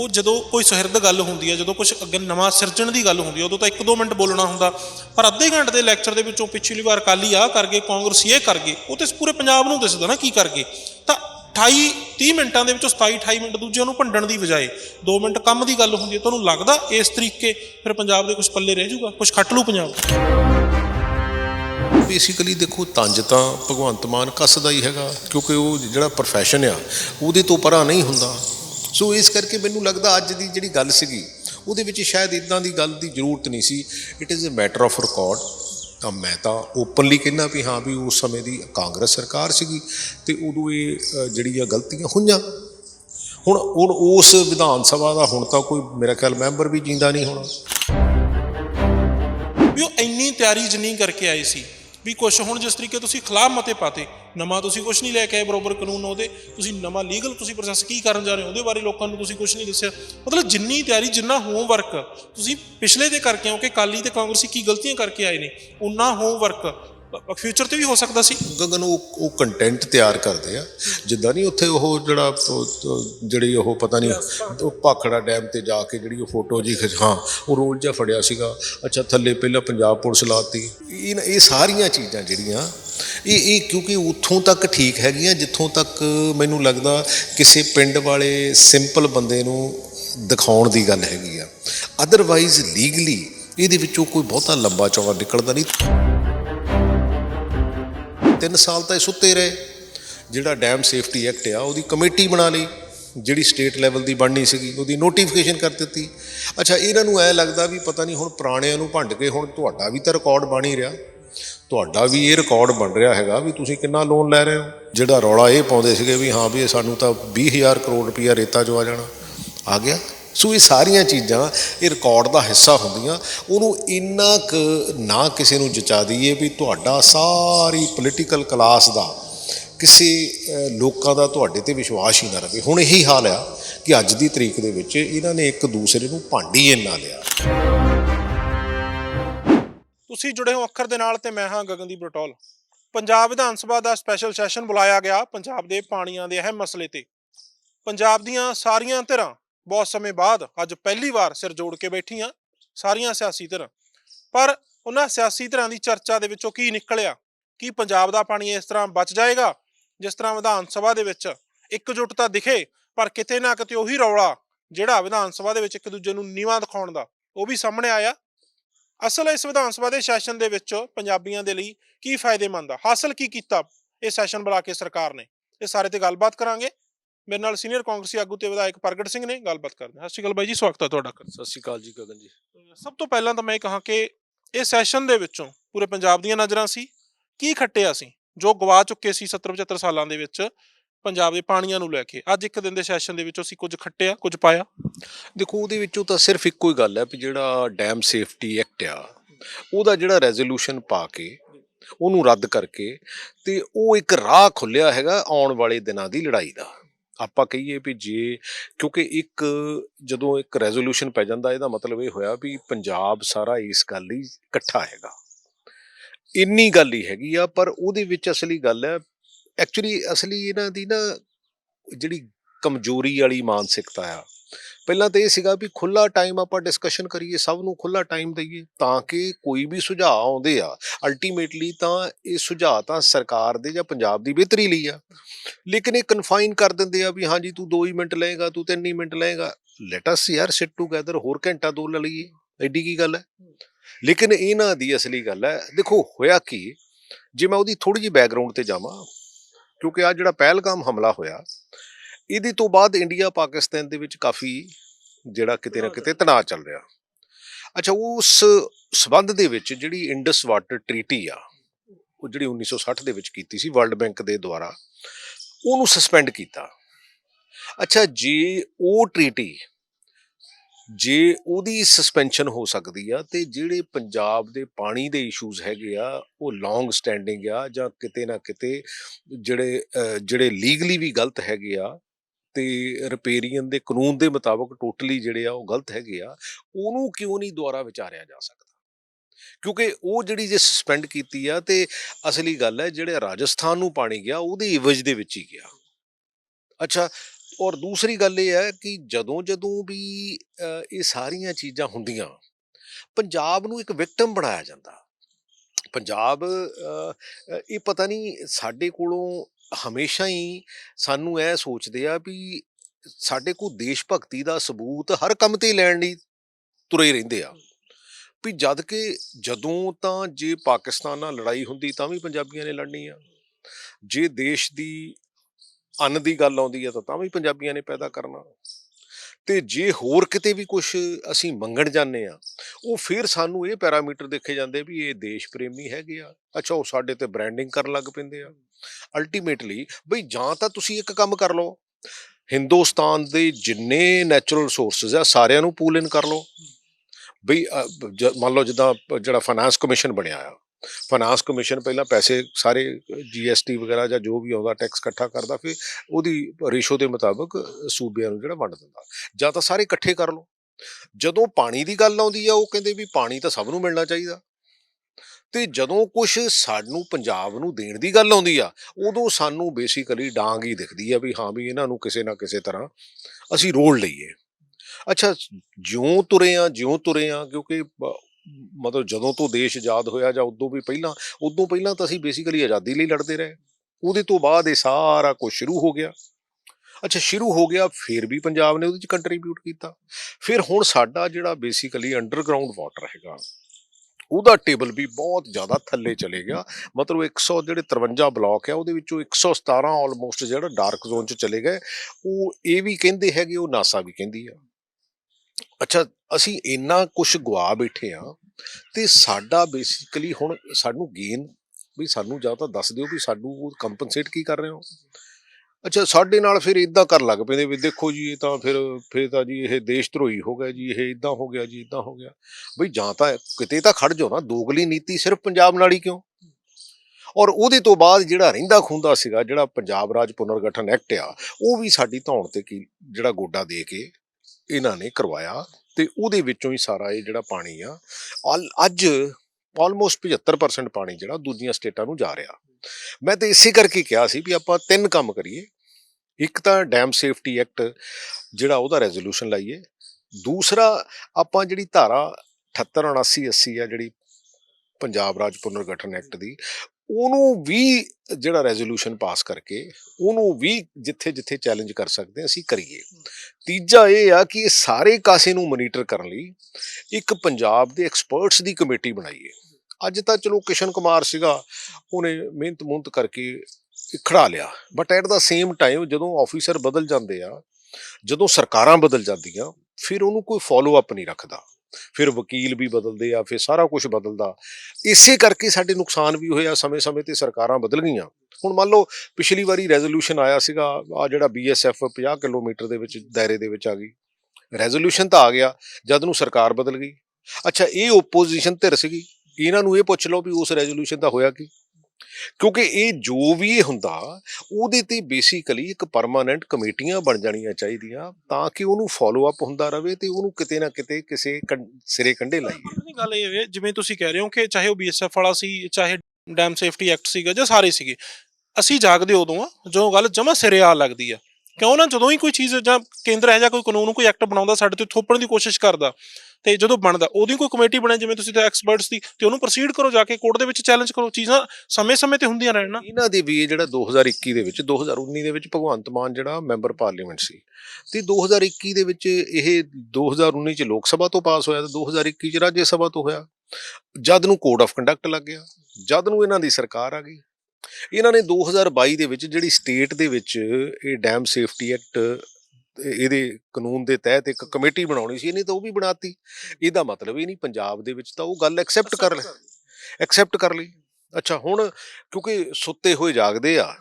ਉਹ ਜਦੋਂ ਕੋਈ ਸੁਹਿਰਦ ਗੱਲ ਹੁੰਦੀ ਹੈ, ਜਦੋਂ ਕੁਝ ਅੱਗੇ ਨਵਾਂ ਸਿਰਜਣ ਦੀ ਗੱਲ ਹੁੰਦੀ ਹੈ, ਉਦੋਂ ਤਾਂ 1-2 ਮਿੰਟ ਬੋਲਣਾ ਹੁੰਦਾ। ਪਰ ਅੱਧੇ ਘੰਟੇ ਦੇ ਲੈਕਚਰ ਦੇ ਵਿੱਚੋਂ ਪਿਛਲੀ ਵਾਰ ਅਕਾਲੀ ਆ ਕਰ ਗਏ, ਕਾਂਗਰਸੀ ਇਹ ਕਰ ਗਏ, ਉਹ ਤੇ ਪੂਰੇ ਪੰਜਾਬ ਨੂੰ ਦਿਸਦਾ ਨਾ ਕੀ ਕਰਕੇ ਤਾਂ 28 30 ਮਿੰਟਾਂ ਦੇ ਵਿੱਚੋਂ 27 28 ਮਿੰਟ ਦੂਜਿਆਂ ਨੂੰ ਭੰਡਣ ਦੀ ਬਜਾਏ 2 ਮਿੰਟ ਕੰਮ ਦੀ ਗੱਲ ਹੁੰਦੀ ਹੈ, ਤੁਹਾਨੂੰ ਲੱਗਦਾ ਇਸ ਤਰੀਕੇ ਫਿਰ ਪੰਜਾਬ ਦੇ ਕੁਝ ਪੱਲੇ ਰਹਿ ਜਾਊਗਾ ਕੁਝ ਖੱਟ ਲੂ ਪੰਜਾਬ ਬੇਸਿਕਲੀ ਦੇਖੋ, ਤੰਜ ਤਾਂ ਭਗਵੰਤ ਮਾਨ ਕੱਸਦਾ ਹੀ ਹੈਗਾ, ਕਿਉਂਕਿ ਉਹ ਜਿਹੜਾ ਪ੍ਰੋਫੈਸ਼ਨ ਆ, ਉਹਦੇ ਤੋਂ ਪਰਾਂ ਨਹੀਂ ਹੁੰਦਾ। ਸੋ ਇਸ ਕਰਕੇ ਮੈਨੂੰ ਲੱਗਦਾ ਅੱਜ ਦੀ ਜਿਹੜੀ ਗੱਲ ਸੀਗੀ, ਉਹਦੇ ਵਿੱਚ ਸ਼ਾਇਦ ਇਦਾਂ ਦੀ ਗੱਲ ਦੀ ਜ਼ਰੂਰਤ ਨਹੀਂ ਸੀ। It is a matter of record ਤਾਂ ਮੈਂ ਤਾਂ ਓਪਨਲੀ ਕਹਿੰਦਾ ਵੀ ਹਾਂ ਵੀ ਉਸ ਸਮੇਂ ਦੀ ਕਾਂਗਰਸ ਸਰਕਾਰ ਸੀਗੀ ਤੇ ਉਦੋਂ ਇਹ ਜਿਹੜੀਆਂ ਗਲਤੀਆਂ ਹੋਈਆਂ। ਹੁਣ ਹੁਣ ਉਸ ਵਿਧਾਨ ਸਭਾ ਦਾ ਹੁਣ ਤਾਂ ਕੋਈ ਮੇਰਾ ਖਿਆਲ ਮੈਂਬਰ ਵੀ ਜਿੰਦਾ ਨਹੀਂ ਹੋਣਾ। ਵੀ ਉਹ ਇੰਨੀ ਤਿਆਰੀ ਜਿੰਨੀ ਕਰਕੇ ਆਏ ਸੀ। ਵੀ ਕੁਝ ਹੁਣ ਜਿਸ ਤਰੀਕੇ ਤੁਸੀਂ ਖਿਲਾਫ ਮਤੇ ਪਾਤੇ, ਨਵਾਂ ਤੁਸੀਂ ਕੁਝ ਨਹੀਂ ਲੈ ਕੇ ਆਏ ਬਰੋਬਰ ਕਾਨੂੰਨ ਉਹਦੇ, ਤੁਸੀਂ ਨਵਾਂ ਲੀਗਲ ਤੁਸੀਂ ਪ੍ਰੋਸੈਸ ਕੀ ਕਰਨ ਜਾ ਰਹੇ ਹੋ, ਉਹਦੇ ਬਾਰੇ ਲੋਕਾਂ ਨੂੰ ਤੁਸੀਂ ਕੁਝ ਨਹੀਂ ਦੱਸਿਆ। ਮਤਲਬ ਜਿੰਨੀ ਤਿਆਰੀ, ਜਿੰਨਾ ਹੋਮਵਰਕ ਤੁਸੀਂ ਪਿਛਲੇ ਦੇ ਕਰਕੇ ਹੋ ਕਿ ਕਾਲੀ ਤੇ ਕਾਂਗਰਸੀ ਕੀ ਗਲਤੀਆਂ ਕਰਕੇ ਆਏ ਨੇ ਉਨਾ ਹੋਮਵਰਕ ਫਿਊਚਰ ਤੇ ਵੀ ਹੋ ਸਕਦਾ ਸੀ। ਗਗਨ, ਉਹ ਉਹ ਕੰਟੈਂਟ ਤਿਆਰ ਕਰਦੇ ਆ। ਜਿੱਦਾਂ ਨਹੀਂ ਉੱਥੇ ਉਹ ਜਿਹੜਾ ਜਿਹੜੀ ਉਹ ਪਤਾ ਨਹੀਂ, ਉਹ ਭਾਖੜਾ ਡੈਮ ਤੇ ਜਾ ਕੇ ਜਿਹੜੀ ਉਹ ਫੋਟੋ ਜੀ ਖਿੱਚ ਹਾਂ, ਉਹ ਰੋਲ ਜਿਹਾ ਫੜਿਆ ਸੀਗਾ। ਅੱਛਾ, ਥੱਲੇ ਪਹਿਲਾਂ ਪੰਜਾਬ ਪੁਲਿਸ ਲਾਤੀ। ਇਹ ਇਹ ਸਾਰੀਆਂ ਚੀਜ਼ਾਂ ਜਿਹੜੀਆਂ, ਇਹ ਇਹ ਕਿਉਂਕਿ ਉੱਥੋਂ ਤੱਕ ਠੀਕ ਹੈਗੀਆਂ, ਜਿੱਥੋਂ ਤੱਕ ਮੈਨੂੰ ਲੱਗਦਾ ਕਿਸੇ ਪਿੰਡ ਵਾਲੇ ਸਿੰਪਲ ਬੰਦੇ ਨੂੰ ਦਿਖਾਉਣ ਦੀ ਗੱਲ ਹੈਗੀ ਆ। ਅਦਰਵਾਈਜ਼ ਲੀਗਲੀ ਇਹਦੇ ਵਿੱਚੋਂ ਕੋਈ ਬਹੁਤਾ ਲੰਬਾ ਚੌੜਾ ਨਿਕਲਦਾ ਨਹੀਂ। ਤਿੰਨ ਸਾਲ ਤਾਂ ਇਹ ਸੁੱਤੇ ਰਹੇ। ਜਿਹੜਾ ਡੈਮ ਸੇਫਟੀ ਐਕਟ ਆ, ਉਹਦੀ ਕਮੇਟੀ ਬਣਾ ਲਈ, ਜਿਹੜੀ ਸਟੇਟ ਲੈਵਲ ਦੀ ਬਣਨੀ ਸੀਗੀ, ਉਹਦੀ ਨੋਟੀਫਿਕੇਸ਼ਨ ਕਰ ਦਿੱਤੀ। ਅੱਛਾ, ਇਹਨਾਂ ਨੂੰ ਐ ਲੱਗਦਾ ਵੀ ਪਤਾ ਨਹੀਂ ਹੁਣ ਪੁਰਾਣਿਆਂ ਨੂੰ ਭੰਡ ਕੇ ਹੁਣ ਤੁਹਾਡਾ ਵੀ ਤਾਂ ਰਿਕਾਰਡ ਬਣ ਹੀ ਰਿਹਾ। ਤੁਹਾਡਾ ਵੀ ਇਹ ਰਿਕਾਰਡ ਬਣ ਰਿਹਾ ਹੈਗਾ ਵੀ ਤੁਸੀਂ ਕਿੰਨਾ ਲੋਨ ਲੈ ਰਹੇ ਹੋ। ਜਿਹੜਾ ਰੌਲਾ ਇਹ ਪਾਉਂਦੇ ਸੀਗੇ ਵੀ ਹਾਂ ਵੀ ਇਹ ਸਾਨੂੰ ਤਾਂ 20000 ਕਰੋੜ ਰੁਪਈਆ ਰੇਤਾ ਜੋ ਆ ਜਾਣਾ। ਆ ਗਿਆ। ਸੋ ਇਹ ਸਾਰੀਆਂ ਚੀਜ਼ਾਂ ਇਹ ਰਿਕਾਰਡ ਦਾ ਹਿੱਸਾ ਹੁੰਦੀਆਂ। ਉਹਨੂੰ ਇੰਨਾ ਕੁ ਨਾ ਕਿਸੇ ਨੂੰ ਜਚਾ ਦਈਏ ਵੀ ਤੁਹਾਡਾ ਸਾਰੀ ਪੋਲੀਟੀਕਲ ਕਲਾਸ ਦਾ ਕਿਸੇ ਲੋਕਾਂ ਦਾ ਤੁਹਾਡੇ ਤੇ ਵਿਸ਼ਵਾਸ ਹੀ ਨਾ ਰਹੇ। ਹੁਣ ਇਹੀ ਹਾਲ ਆ ਕਿ ਅੱਜ ਦੀ ਤਰੀਕ ਦੇ ਵਿੱਚ ਇਹਨਾਂ ਨੇ ਇੱਕ ਦੂਸਰੇ ਨੂੰ ਭਾਂਡੀ ਇੰਨਾ ਲਿਆ। ਤੁਸੀਂ ਜੁੜੇ ਹੋ ਅੱਖਰ ਦੇ ਨਾਲ ਤੇ ਮੈਂ ਹਾਂ ਗਗਨਦੀਪ ਬਟੋਲ ਪੰਜਾਬ ਵਿਧਾਨ ਸਭਾ ਦਾ ਸਪੈਸ਼ਲ ਸੈਸ਼ਨ ਬੁਲਾਇਆ ਗਿਆ ਪੰਜਾਬ ਦੇ ਪਾਣੀਆਂ ਦੇ ਅਹਿਮ ਮਸਲੇ ਤੇ। ਪੰਜਾਬ ਦੀਆਂ ਸਾਰੀਆਂ ਧਿਰਾਂ ਬਹੁਤ ਸਮੇਂ ਬਾਅਦ ਅੱਜ ਪਹਿਲੀ ਵਾਰ ਸਿਰ ਜੋੜ ਕੇ ਬੈਠੀਆਂ ਸਾਰੀਆਂ ਸਿਆਸੀ ਧਿਰਾਂ। ਪਰ ਉਹਨਾਂ ਸਿਆਸੀ ਧਿਰਾਂ ਦੀ ਚਰਚਾ ਦੇ ਵਿੱਚੋਂ ਕੀ ਨਿਕਲਿਆ? ਕੀ ਪੰਜਾਬ ਦਾ ਪਾਣੀ ਇਸ ਤਰ੍ਹਾਂ ਬਚ ਜਾਏਗਾ, ਜਿਸ ਤਰ੍ਹਾਂ ਵਿਧਾਨ ਸਭਾ ਦੇ ਵਿੱਚ ਇਕਜੁੱਟਤਾ ਦਿਖੇ, ਪਰ ਕਿਤੇ ਨਾ ਕਿਤੇ ਉਹੀ ਰੌਲਾ ਜਿਹੜਾ ਵਿਧਾਨ ਸਭਾ ਦੇ ਵਿੱਚ ਇੱਕ ਦੂਜੇ ਨੂੰ ਨੀਵਾਂ ਦਿਖਾਉਣ ਦਾ, ਉਹ ਵੀ ਸਾਹਮਣੇ ਆਇਆ? ਅਸਲ ਇਸ ਵਿਧਾਨ ਸਭਾ ਦੇ ਸੈਸ਼ਨ ਦੇ ਵਿੱਚ ਪੰਜਾਬੀਆਂ ਦੇ ਲਈ ਕੀ ਫਾਇਦੇਮੰਦ ਆ? ਹਾਸਲ ਕੀ ਕੀਤਾ ਇਹ ਸੈਸ਼ਨ ਬੁਲਾ ਕੇ ਸਰਕਾਰ ਨੇ? ਇਹ ਸਾਰੇ ਤੇ ਗੱਲਬਾਤ ਕਰਾਂਗੇ। ਮੇਰੇ ਨਾਲ ਸੀਨੀਅਰ ਕਾਂਗਰਸੀ ਆਗੂ ਤੇ ਵਿਧਾਇਕ ਪ੍ਰਗਟ ਸਿੰਘ ਨੇ ਗੱਲਬਾਤ ਕਰਦੇ ਹਾਂ। ਸਤਿ ਸ਼੍ਰੀ ਅਕਾਲ ਬਾਈ ਜੀ ਸਵਾਗਤ ਹੈ ਤੁਹਾਡਾ। ਸਤਿ ਸ਼੍ਰੀ ਅਕਾਲ ਜੀ ਗਗਨ ਜੀ। ਸਭ ਤੋਂ ਪਹਿਲਾਂ ਤਾਂ ਮੈਂ ਇਹ ਕਹਾਂ ਕਿ ਇਹ ਸੈਸ਼ਨ ਦੇ ਵਿੱਚੋਂ ਪੂਰੇ ਪੰਜਾਬ ਦੀਆਂ ਨਜ਼ਰਾਂ ਸੀ ਕੀ ਖੱਟਿਆ ਸੀ ਜੋ ਗਵਾ ਚੁੱਕੇ ਸੀ 70 75 ਸਾਲਾਂ ਦੇ ਵਿੱਚ ਪੰਜਾਬ ਦੇ ਪਾਣੀਆਂ ਨੂੰ ਲੈ ਕੇ। ਅੱਜ ਇੱਕ ਦਿਨ ਦੇ ਸੈਸ਼ਨ ਦੇ ਵਿੱਚੋਂ ਅਸੀਂ ਕੁਝ ਖੱਟਿਆ ਕੁਝ ਪਾਇਆ। ਦੇਖੋ ਉਹਦੇ ਵਿੱਚੋਂ ਤਾਂ ਸਿਰਫ ਇੱਕੋ ਹੀ ਗੱਲ ਹੈ ਵੀ ਜਿਹੜਾ ਡੈਮ ਸੇਫਟੀ ਐਕਟ ਆ ਉਹਦਾ ਜਿਹੜਾ ਰੈਜ਼ੋਲੂਸ਼ਨ ਪਾ ਕੇ ਉਹਨੂੰ ਰੱਦ ਕਰਕੇ ਤੇ ਉਹ ਇੱਕ ਰਾਹ ਖੁੱਲਿਆ ਹੈਗਾ ਆਉਣ ਵਾਲੇ ਦਿਨਾਂ ਦੀ ਲੜਾਈ ਦਾ। ਆਪਾਂ ਕਹੀਏ ਵੀ ਜੇ, ਕਿਉਂਕਿ ਇੱਕ ਜਦੋਂ ਇੱਕ ਰੈਜ਼ੋਲੂਸ਼ਨ ਪੈ ਜਾਂਦਾ, ਇਹਦਾ ਮਤਲਬ ਇਹ ਹੋਇਆ ਵੀ ਪੰਜਾਬ ਸਾਰਾ ਇਸ ਗੱਲ ਲਈ ਇਕੱਠਾ ਹੈਗਾ। ਇੰਨੀ ਗੱਲ ਹੀ ਹੈਗੀ ਆ, ਪਰ ਉਹਦੇ ਵਿੱਚ ਅਸਲੀ ਗੱਲ ਹੈ ਐਕਚੁਅਲੀ ਅਸਲੀ ਇਹਨਾਂ ਦੀ ਨਾ ਜਿਹੜੀ ਕਮਜ਼ੋਰੀ ਵਾਲੀ ਮਾਨਸਿਕਤਾ ਆ ਪਹਿਲਾਂ ਤਾਂ ਇਹ ਸੀਗਾ ਵੀ ਖੁੱਲਾ ਟਾਈਮ ਆਪਾਂ ਡਿਸਕਸ਼ਨ ਕਰੀਏ, ਸਭ ਨੂੰ ਖੁੱਲਾ ਟਾਈਮ ਦਈਏ ਤਾਂ ਕਿ ਕੋਈ ਵੀ ਸੁਝਾਅ ਆਉਂਦੇ ਆ। ਅਲਟੀਮੇਟਲੀ ਤਾਂ ਇਹ ਸੁਝਾਅ ਤਾਂ ਸਰਕਾਰ ਦੇ ਜਾਂ ਪੰਜਾਬ ਦੀ ਬਿਹਤਰੀ ਲਈ ਆ। ਲੇਕਿਨ ਇਹ ਕਨਫਾਈਨ ਕਰ ਦਿੰਦੇ ਆ ਵੀ ਹਾਂਜੀ ਤੂੰ 2 ਹੀ ਮਿੰਟ ਲਏਗਾ, ਤੂੰ 3 ਹੀ ਮਿੰਟ ਲਏਗਾ। ਲੈਟ ਅਸ ਯਾਰ ਸਿਟ ਟੂਗੇਦਰ ਹੋਰ ਘੰਟਾ ਦੋ ਲੈ ਲਈਏ। ਐਡੀ ਕੀ ਗੱਲ ਹੈ? ਲੇਕਿਨ ਇਹਨਾਂ ਦੀ ਅਸਲੀ ਗੱਲ ਹੈ, ਦੇਖੋ ਹੋਇਆ ਕੀ, ਜੇ ਮੈਂ ਉਹਦੀ ਥੋੜੀ ਜਿਹੀ ਬੈਕਗ੍ਰਾਉਂਡ ਤੇ ਜਾਵਾਂ, ਕਿਉਂਕਿ ਆ ਜਿਹੜਾ ਪਹਿਲਗਾਮ ਹਮਲਾ ਹੋਇਆ ਇਹਦੇ ਤੋਂ ਬਾਅਦ ਇੰਡੀਆ ਪਾਕਿਸਤਾਨ ਦੇ ਵਿੱਚ ਕਾਫੀ ਜਿਹੜਾ ਕਿਤੇ ਨਾ ਕਿਤੇ ਤਣਾਅ ਚੱਲ ਰਿਹਾ। ਅੱਛਾ ਉਸ ਸਬੰਧ ਦੇ ਵਿੱਚ ਜਿਹੜੀ ਇੰਡਸ ਵਾਟਰ ਟ੍ਰੀਟੀ ਆ ਉਹ ਜਿਹੜੀ 1960 ਦੇ ਵਿੱਚ ਕੀਤੀ ਸੀ ਵਰਲਡ ਬੈਂਕ ਦੇ ਦੁਆਰਾ ਉਹਨੂੰ ਸਸਪੈਂਡ ਕੀਤਾ। ਅੱਛਾ ਜੇ ਉਹ ਟ੍ਰੀਟੀ ਜੇ ਉਹਦੀ ਸਸਪੈਂਸ਼ਨ ਹੋ ਸਕਦੀ ਆ ਤੇ ਜਿਹੜੇ ਪੰਜਾਬ ਦੇ ਪਾਣੀ ਦੇ ਇਸ਼ੂਜ਼ ਹੈਗੇ ਆ ਉਹ ਲੌਂਗ ਸਟੈਂਡਿੰਗ ਆ ਜਾਂ ਕਿਤੇ ਨਾ ਕਿਤੇ ਜਿਹੜੇ ਜਿਹੜੇ ਲੀਗਲੀ ਵੀ ਗਲਤ ਹੈਗੇ ਆ ਤੇ ਰਿਪੇਰੀਅਨ ਦੇ ਕਾਨੂੰਨ ਦੇ ਮੁਤਾਬਕ ਟੋਟਲੀ ਜਿਹੜੇ ਆ ਉਹ ਗਲਤ ਹੈਗੇ ਆ, ਉਹਨੂੰ ਕਿਉਂ ਨਹੀਂ ਦੁਆਰਾ ਵਿਚਾਰਿਆ ਜਾ ਸਕਦਾ? ਕਿਉਂਕਿ ਉਹ ਜਿਹੜੀ ਜੇ ਸਸਪੈਂਡ ਕੀਤੀ ਆ ਤੇ ਅਸਲੀ ਗੱਲ ਹੈ ਜਿਹੜੇ ਰਾਜਸਥਾਨ ਨੂੰ ਪਾਣੀ ਗਿਆ, ਉਹਦੇ ਇਵਜ ਦੇ ਵਿੱਚ ਹੀ ਗਿਆ। ਅੱਛਾ, ਔਰ ਦੂਸਰੀ ਗੱਲ ਇਹ ਹੈ ਕਿ ਜਦੋਂ ਜਦੋਂ ਵੀ ਇਹ ਸਾਰੀਆਂ ਚੀਜ਼ਾਂ ਹੁੰਦੀਆਂ, ਪੰਜਾਬ ਨੂੰ ਇੱਕ ਵਿਕਟਮ ਬਣਾਇਆ ਜਾਂਦਾ। ਪੰਜਾਬ ਇਹ ਪਤਾ ਨਹੀਂ ਸਾਡੇ ਕੋਲੋਂ ਹਮੇਸ਼ਾ ਹੀ ਸਾਨੂੰ ਇਹ ਸੋਚਦੇ ਆ ਵੀ ਸਾਡੇ ਕੋਲ ਦੇਸ਼ ਭਗਤੀ ਦਾ ਸਬੂਤ ਹਰ ਕੰਮ ਤੇ ਹੀ ਲੈਣ ਲਈ ਤੁਰੇ ਰਹਿੰਦੇ ਆ। ਵੀ ਜਦ ਕਿ ਜਦੋਂ ਤਾਂ ਜੇ ਪਾਕਿਸਤਾਨ ਨਾਲ ਲੜਾਈ ਹੁੰਦੀ ਤਾਂ ਵੀ ਪੰਜਾਬੀਆਂ ਨੇ ਲੜਨੀ ਆ। ਜੇ ਦੇਸ਼ ਦੀ ਅੰਨ ਦੀ ਗੱਲ ਆਉਂਦੀ ਆ ਤਾਂ ਤਾਂ ਵੀ ਪੰਜਾਬੀਆਂ ਨੇ ਪੈਦਾ ਕਰਨਾ। ਤੇ ਜੇ ਹੋਰ ਕਿਤੇ ਵੀ ਕੁਝ ਅਸੀਂ ਮੰਗਣ ਜਾਂਦੇ ਆ ਉਹ ਫਿਰ ਸਾਨੂੰ ਇਹ ਪੈਰਾਮੀਟਰ ਦੇਖੇ ਜਾਂਦੇ ਵੀ ਇਹ ਦੇਸ਼ ਪ੍ਰੇਮੀ ਹੈਗੇ ਆ। ਅੱਛਾ, ਉਹ ਸਾਡੇ ਤੇ ਬ੍ਰਾਂਡਿੰਗ ਕਰਨ ਲੱਗ ਪੈਂਦੇ ਆ। ਅਲਟੀਮੇਟਲੀ ਬਈ ਜਾਂ ਤਾਂ ਤੁਸੀਂ ਇੱਕ ਕੰਮ ਕਰ ਲਓ। ਹਿੰਦੁਸਤਾਨ ਦੇ ਜਿੰਨੇ ਨੈਚੁਰਲ ਰਿਸੋਰਸਸ ਆ, ਸਾਰਿਆਂ ਨੂੰ ਪੂਲ ਇਨ ਕਰ ਲਓ। ਬਈ ਜ- ਮੰਨ ਲਓ ਜਿੱਦਾਂ ਜਿਹੜਾ ਫਾਈਨਾਂਸ ਕਮਿਸ਼ਨ ਬਣਿਆ ਆ। ਫਾਈਨਾਂਸ ਕਮਿਸ਼ਨ ਪਹਿਲਾਂ ਪੈਸੇ ਸਾਰੇ ਜੀਐਸਟੀ ਵਗੈਰਾ ਜਾਂ ਜੋ ਵੀ ਆਉਂਦਾ ਟੈਕਸ ਇਕੱਠਾ ਕਰਦਾ, ਫਿਰ ਉਹਦੀ ਰੇਸ਼ੋ ਦੇ ਮੁਤਾਬਕ ਸੂਬਿਆਂ ਨੂੰ ਜਿਹੜਾ ਵੰਡ ਦਿੰਦਾ। ਜਾਂ ਤਾਂ ਸਾਰੇ ਇਕੱਠੇ ਕਰ ਲਓ। ਜਦੋਂ ਪਾਣੀ ਦੀ ਗੱਲ ਆਉਂਦੀ ਆ, ਉਹ ਕਹਿੰਦੇ ਵੀ ਪਾਣੀ ਤਾਂ ਸਭ ਨੂੰ ਮਿਲਣਾ ਚਾਹੀਦਾ। ਤੇ ਜਦੋਂ ਕੁਝ ਸਾਨੂੰ ਪੰਜਾਬ ਨੂੰ ਦੇਣ ਦੀ ਗੱਲ ਆਉਂਦੀ ਆ, ਉਦੋਂ ਸਾਨੂੰ ਬੇਸਿਕਲੀ ਡਾਂਗ ਹੀ ਦਿਖਦੀ ਆ ਵੀ ਹਾਂ ਵੀ ਇਹਨਾਂ ਨੂੰ ਕਿਸੇ ਨਾ ਕਿਸੇ ਤਰ੍ਹਾਂ ਅਸੀਂ ਰੋਲ ਲਈਏ। ਅੱਛਾ, ਜਿਉਂ ਤੁਰੇ ਆ, ਜਿਉਂ ਤੁਰੇ ਆ, ਕਿਉਂਕਿ ਮਤਲਬ ਜਦੋਂ ਤੋਂ ਦੇਸ਼ ਆਜ਼ਾਦ ਹੋਇਆ ਜਾਂ ਉਦੋਂ ਵੀ ਪਹਿਲਾਂ, ਉਦੋਂ ਪਹਿਲਾਂ ਤਾਂ ਅਸੀਂ ਬੇਸਿਕਲੀ ਆਜ਼ਾਦੀ ਲਈ ਲੜਦੇ ਰਹੇ। ਉਹਦੇ ਤੋਂ ਬਾਅਦ ਇਹ ਸਾਰਾ ਕੁਝ ਸ਼ੁਰੂ ਹੋ ਗਿਆ। ਅੱਛਾ, ਸ਼ੁਰੂ ਹੋ ਗਿਆ, ਫਿਰ ਵੀ ਪੰਜਾਬ ਨੇ ਉਹਦੇ ਚ ਕੰਟਰੀਬਿਊਟ ਕੀਤਾ। ਫਿਰ ਹੁਣ ਸਾਡਾ ਜਿਹੜਾ ਬੇਸਿਕਲੀ ਅੰਡਰਗਰਾਉਂਡ ਵਾਟਰ ਹੈਗਾ, ਉਹਦਾ ਟੇਬਲ ਵੀ ਬਹੁਤ ਜ਼ਿਆਦਾ ਥੱਲੇ ਚਲੇ ਗਿਆ। ਮਤਲਬ 100 ਜਿਹੜੇ 53 ਬਲਾਕ ਹੈ ਉਹਦੇ ਵਿੱਚੋਂ 117 ਆਲਮੋਸਟ ਜਿਹੜਾ ਡਾਰਕ ਜ਼ੋਨ ਚ ਚਲੇ ਗਏ। ਉਹ ਇਹ ਵੀ ਕਹਿੰਦੇ ਹੈਗੇ, ਉਹ ਨਾਸਾ ਵੀ ਕਹਿੰਦੀ ਆ। ਅੱਛਾ, ਅਸੀਂ ਇੰਨਾ ਕੁਝ ਗਵਾ ਬੈਠੇ ਆ ਤੇ ਸਾਡਾ ਬੇਸਿਕਲੀ ਹੁਣ ਸਾਨੂੰ ਗੇਨ ਵੀ ਸਾਨੂੰ ਜਾਂ ਤਾਂ ਦੱਸ ਦਿਓ ਵੀ ਸਾਨੂੰ ਕੰਪਨਸੇਟ ਕੀ ਕਰ ਰਹੇ ਹੋ? ਅੱਛਾ, ਸਾਡੇ ਨਾਲ ਫਿਰ ਇਦਾਂ ਕਰਨ ਲੱਗ ਪੈਂਦੇ ਵੀ ਦੇਖੋ ਜੀ, ਇਹ ਤਾਂ ਫਿਰ ਫਿਰ ਤਾਂ ਜੀ ਇਹ ਦੇਸ਼ ਧਰੋਹੀ ਹੋ ਗਿਆ ਜੀ, ਇਹ ਇਦਾਂ ਹੋ ਗਿਆ ਜੀ ਇਦਾਂ ਹੋ ਗਿਆ। ਬਈ ਜਾਂ ਤਾਂ ਕਿਤੇ ਤਾਂ ਖੜ ਜਾਓ ਨਾ, ਦੋਗਲੀ ਨੀਤੀ ਸਿਰਫ ਪੰਜਾਬ ਨਾਲ ਹੀ ਕਿਉਂ? ਔਰ ਉਹਦੇ ਤੋਂ ਬਾਅਦ ਜਿਹੜਾ ਰਹਿੰਦਾ ਖੁੰਦਾ ਸੀਗਾ, ਜਿਹੜਾ ਪੰਜਾਬ ਰਾਜ ਪੁਨਰਗਠਨ ਐਕਟ ਆ, ਉਹ ਵੀ ਸਾਡੀ ਧੌਣ ਤੇ ਕੀ ਜਿਹੜਾ ਗੋਡਾ ਦੇ ਕੇ ਇਹਨਾਂ ਨੇ ਕਰਵਾਇਆ। ਤੇ ਉਹਦੇ ਵਿੱਚੋਂ ਹੀ ਸਾਰਾ ਇਹ ਜਿਹੜਾ ਪਾਣੀ ਆ ਅੱਜ ਆਲਮੋਸਟ 75% ਪਾਣੀ ਜਿਹੜਾ ਦੂਜੀਆਂ ਸਟੇਟਾਂ ਨੂੰ ਜਾ ਰਿਹਾ। ਮੈਂ ਤੇ ਇਸੇ ਕਰਕੇ ਕਿਹਾ ਸੀ ਵੀ ਆਪਾਂ ਤਿੰਨ ਕੰਮ ਕਰੀਏ। ਇੱਕ ਤਾਂ ਡੈਮ ਸੇਫਟੀ ਐਕਟ ਜਿਹੜਾ ਉਹਦਾ ਰੈਜ਼ੋਲੂਸ਼ਨ ਲਾਈਏ। ਦੂਸਰਾ, ਆਪਾਂ ਜਿਹੜੀ ਧਾਰਾ 78 79 80 ਆ ਜਿਹੜੀ ਪੰਜਾਬ ਰਾਜ ਪੁਨਰਗਠਨ ਐਕਟ ਦੀ ਉਹਨੂੰ ਵੀ ਜਿਹੜਾ ਰੈਜ਼ੋਲੂਸ਼ਨ ਪਾਸ ਕਰਕੇ ਉਹਨੂੰ ਵੀ ਜਿੱਥੇ ਜਿੱਥੇ ਚੈਲੰਜ ਕਰ ਸਕਦੇ ਅਸੀਂ ਕਰੀਏ। ਤੀਜਾ ਇਹ ਆ ਕਿ ਇਹ ਸਾਰੇ ਕਾਸੇ ਨੂੰ ਮੋਨੀਟਰ ਕਰਨ ਲਈ ਇੱਕ ਪੰਜਾਬ ਦੇ ਐਕਸਪਰਟਸ ਦੀ ਕਮੇਟੀ ਬਣਾਈਏ ਅੱਜ ਤਾਂ ਚਲੋ ਕਿਸ਼ਨ ਕੁਮਾਰ ਸੀਗਾ ਉਹਨੇ ਮਿਹਨਤ ਮੁਹਨਤ ਕਰਕੇ ਖੜਾ ਲਿਆ। But at the same time ਜਦੋਂ ਆਫੀਸਰ ਬਦਲ ਜਾਂਦੇ ਆ ਜਦੋਂ ਸਰਕਾਰਾਂ ਬਦਲ ਜਾਂਦੀਆਂ ਫਿਰ ਉਹਨੂੰ ਕੋਈ ਫਾਲੋ ਅਪ ਨਹੀਂ ਰੱਖਦਾ। ਫਿਰ ਵਕੀਲ ਵੀ ਬਦਲਦੇ ਆ, ਫਿਰ ਸਾਰਾ ਕੁਝ ਬਦਲਦਾ। ਇਸੇ ਕਰਕੇ ਸਾਡੇ ਨੁਕਸਾਨ ਵੀ ਹੋਇਆ ਸਮੇਂ-ਸਮੇਂ ਤੇ ਸਰਕਾਰਾਂ ਬਦਲ ਗਈਆਂ। ਹੁਣ ਮੰਨ ਲਓ, ਪਿਛਲੀ ਵਾਰੀ ਰੈਜ਼ੋਲੂਸ਼ਨ ਆਇਆ ਸੀਗਾ ਆ ਜਿਹੜਾ ਬੀਐਸਐਫ 50 ਕਿਲੋਮੀਟਰ ਦੇ ਵਿੱਚ ਦਾਇਰੇ ਦੇ ਵਿੱਚ ਆ ਗਈ। ਰੈਜ਼ੋਲੂਸ਼ਨ ਤਾਂ ਆ ਗਿਆ, ਜਦ ਨੂੰ ਸਰਕਾਰ ਬਦਲ ਗਈ। ਅੱਛਾ, ਇਹ ਓਪੋਜੀਸ਼ਨ ਧਿਰ ਸੀਗੀ। ਇਹਨਾਂ ਨੂੰ ਇਹ ਪੁੱਛ ਲਓ ਵੀ ਉਸ ਰੈਜ਼ੋਲੂਸ਼ਨ ਦਾ ਹੋਇਆ ਕੀ? ਕਿਉਂਕਿ ਇਹ ਜੋ ਵੀ ਇਹ ਹੁੰਦਾ, ਉਹਦੇ ਤੇ ਬੇਸਿਕਲੀ ਇੱਕ ਪਰਮਾਨੈਂਟ ਕਮੇਟੀਆਂ ਬਣ ਜਾਣੀਆਂ ਚਾਹੀਦੀਆਂ ਤਾਂ ਕਿ ਉਹਨੂੰ ਫਾਲੋ ਅਪ ਹੁੰਦਾ ਰਹੇ ਤੇ ਉਹਨੂੰ ਕਿਤੇ ਨਾ ਕਿਤੇ ਕਿਸੇ ਕੰ- ਸਿਰੇ ਕੰਢੇ ਲਾਈਏ। ਗੱਲ ਇਹ ਹੈ ਜਿਵੇਂ ਤੁਸੀਂ ਕਹਿ ਰਹੇ ਹੋ ਕਿ ਚਾਹੇ ਉਹ ਬੀਐਸਐਫ ਵਾਲਾ ਸੀ, ਚਾਹੇ ਡੈਮ ਸੇਫਟੀ ਐਕਟ ਸੀਗਾ ਜਾਂ ਸਾਰੇ ਸੀਗੇ, ਅਸੀਂ ਜਾਗਦੇ ਉਦੋਂ ਆ, ਜਦੋਂ ਗੱਲ ਜਮਾ ਸਿਰੇ ਆ ਲੱਗਦੀ ਆ। ਕਿਉਂ ਨਾ ਜਦੋਂ ਹੀ ਕੋਈ ਚੀਜ਼ ਜਾਂ ਕੇਂਦਰ ਹੈ ਜਾਂ ਕੋਈ ਕਾਨੂੰਨ, ਕੋਈ ਐਕਟ ਬਣਾਉਂਦਾ ਸਾਡੇ ਤੇ ਥੋਪਣ ਦੀ ਕੋਸ਼ਿਸ਼ ਕਰਦਾ। ਤੇ ਜਦੋਂ ਬਣਦਾ, ਉਹਦੀ ਕੋਈ ਕਮੇਟੀ ਬਣੇ ਜਿਵੇਂ ਤੁਸੀਂ ਤਾਂ ਐਕਸਪਰਟਸ ਦੀ, ਤੇ ਉਹਨੂੰ ਪ੍ਰੋਸੀਡ ਕਰੋ ਜਾ ਕੇ ਕੋਰਟ ਦੇ ਵਿੱਚ ਚੈਲੰਜ ਕਰੋ, ਚੀਜ਼ਾਂ ਸਮੇਂ-ਸਮੇਂ ਤੇ ਹੁੰਦੀਆਂ ਰਹਿਣ ਨਾ। ਇਹਨਾਂ ਦੇ ਵੀ ਇਹ ਜਿਹੜਾ 2021 ਦੇ ਵਿੱਚ 2019 ਦੇ ਵਿੱਚ ਭਗਵੰਤ ਮਾਨ ਜਿਹੜਾ ਮੈਂਬਰ ਪਾਰਲੀਮੈਂਟ ਸੀ। ਤੇ 2021 ਦੇ ਵਿੱਚ ਇਹ 2019 ਚ ਲੋਕ ਸਭਾ ਤੋਂ ਪਾਸ ਹੋਇਆ ਤੇ 2021 ਚ ਰਾਜ ਸਭਾ ਤੋਂ ਹੋਇਆ। ਜਦ ਨੂੰ ਕੋਡ ਆਫ ਕੰਡਕਟ ਲੱਗ ਗਿਆ, ਜਦ ਨੂੰ ਇਹਨਾਂ ਦੀ ਸਰਕਾਰ ਆ ਗਈ। ਇਹਨਾਂ ਨੇ 2022 ਦੇ ਵਿੱਚ ਜਿਹੜੀ ਸਟੇਟ ਦੇ ਵਿੱਚ ਇਹ ਡੈਮ ਸੇਫਟੀ ਐਕਟ ਇਹਦੇ ਕਾਨੂੰਨ ਦੇ ਤਹਿਤ ਇੱਕ ਕਮੇਟੀ ਬਣਾਉਣੀ ਸੀ ਇਹਨੇ ਤਾਂ ਉਹ ਵੀ ਬਣਾਤੀ। ਇਹਦਾ ਮਤਲਬ ਇਹ ਨਹੀਂ ਪੰਜਾਬ ਦੇ ਵਿੱਚ ਤਾਂ ਉਹ ਗੱਲ ਐਕਸੈਪਟ ਕਰ ਲੈ। ਐਕਸੈਪਟ ਕਰ ਲਈ। ਅੱਛਾ ਹੁਣ ਕਿਉਂਕਿ ਸੁੱਤੇ ਹੋਏ ਜਾਗਦੇ ਆ।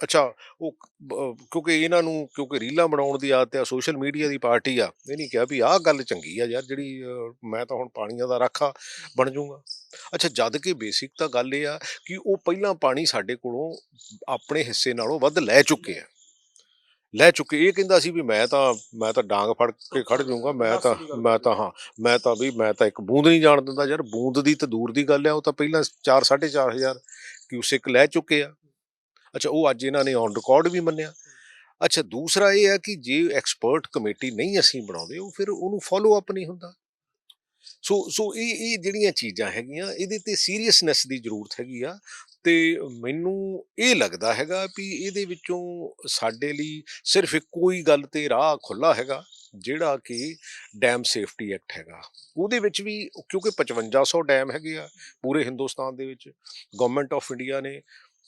ਅੱਛਾ ਉਹ ਕਿਉਂਕਿ ਇਹਨਾਂ ਨੂੰ ਕਿਉਂਕਿ ਰੀਲਾਂ ਬਣਾਉਣ ਦੀ ਆਦਤ ਆ ਸੋਸ਼ਲ ਮੀਡੀਆ ਦੀ ਪਾਰਟੀ ਆ ਇਹ ਨਹੀਂ ਕਿਹਾ ਵੀ ਆਹ ਗੱਲ ਚੰਗੀ ਆ ਯਾਰ ਜਿਹੜੀ ਮੈਂ ਤਾਂ ਹੁਣ ਪਾਣੀਆਂ ਦਾ ਰਾਖਾ ਬਣ ਜਾਊਂਗਾ। ਅੱਛਾ ਜਦ ਕਿ ਬੇਸਿਕ ਤਾਂ ਗੱਲ ਇਹ ਆ ਕਿ ਉਹ ਪਹਿਲਾਂ ਪਾਣੀ ਸਾਡੇ ਕੋਲੋਂ ਆਪਣੇ ਹਿੱਸੇ ਨਾਲੋਂ ਵੱਧ ਲੈ ਚੁੱਕੇ ਆ। ਲੈ ਚੁੱਕੇ ਇਹ ਕਹਿੰਦਾ ਸੀ ਵੀ ਮੈਂ ਤਾਂ ਮੈਂ ਤਾਂ ਡਾਂਗ ਫੜ ਕੇ ਖੜ ਜਾਊਂਗਾ ਮੈਂ ਤਾਂ ਮੈਂ ਤਾਂ ਹਾਂ ਮੈਂ ਤਾਂ ਵੀ ਮੈਂ ਤਾਂ ਇੱਕ ਬੂੰਦ ਨਹੀਂ ਜਾਣ ਦਿੰਦਾ ਯਾਰ ਬੂੰਦ ਦੀ ਤਾਂ ਦੂਰ ਦੀ ਗੱਲ ਆ ਉਹ ਤਾਂ ਪਹਿਲਾਂ 4 4500 ਕਿਊਸਿਕ ਲੈ ਚੁੱਕੇ ਆ। ਅੱਛਾ ਉਹ ਅੱਜ ਇਹਨਾਂ ਨੇ ਔਨ ਰਿਕਾਰਡ ਵੀ ਮੰਨਿਆ। ਅੱਛਾ ਦੂਸਰਾ ਇਹ ਹੈ ਕਿ ਜੇ ਐਕਸਪਰਟ ਕਮੇਟੀ ਨਹੀਂ ਅਸੀਂ ਬਣਾਉਂਦੇ ਉਹ ਫਿਰ ਉਹਨੂੰ ਫਾਲੋ ਅਪ ਨਹੀਂ ਹੁੰਦਾ। ਸੋ ਸੋ ਇਹ ਇਹ ਜਿਹੜੀਆਂ ਚੀਜ਼ਾਂ ਹੈਗੀਆਂ ਇਹਦੇ ਤੇ ਸੀਰੀਅਸਨੈਸ ਦੀ ਜ਼ਰੂਰਤ ਹੈਗੀ ਆ। ਤੇ ਮੈਨੂੰ ਇਹ ਲੱਗਦਾ ਹੈਗਾ ਵੀ ਇਹਦੇ ਵਿੱਚੋਂ ਸਾਡੇ ਲਈ ਸਿਰਫ ਇੱਕੋ ਹੀ ਗੱਲ ਤੇ ਰਾਹ ਖੁੱਲਾ ਹੈਗਾ, ਜਿਹੜਾ ਕਿ ਡੈਮ ਸੇਫਟੀ ਐਕਟ ਹੈਗਾ। ਉਹਦੇ ਵਿੱਚ ਵੀ ਕਿਉਂਕਿ 5500 ਡੈਮ ਹੈਗੇ ਆ ਪੂਰੇ ਹਿੰਦੁਸਤਾਨ ਦੇ ਵਿੱਚ ਗਵਰਨਮੈਂਟ ਆਫ ਇੰਡੀਆ ਨੇ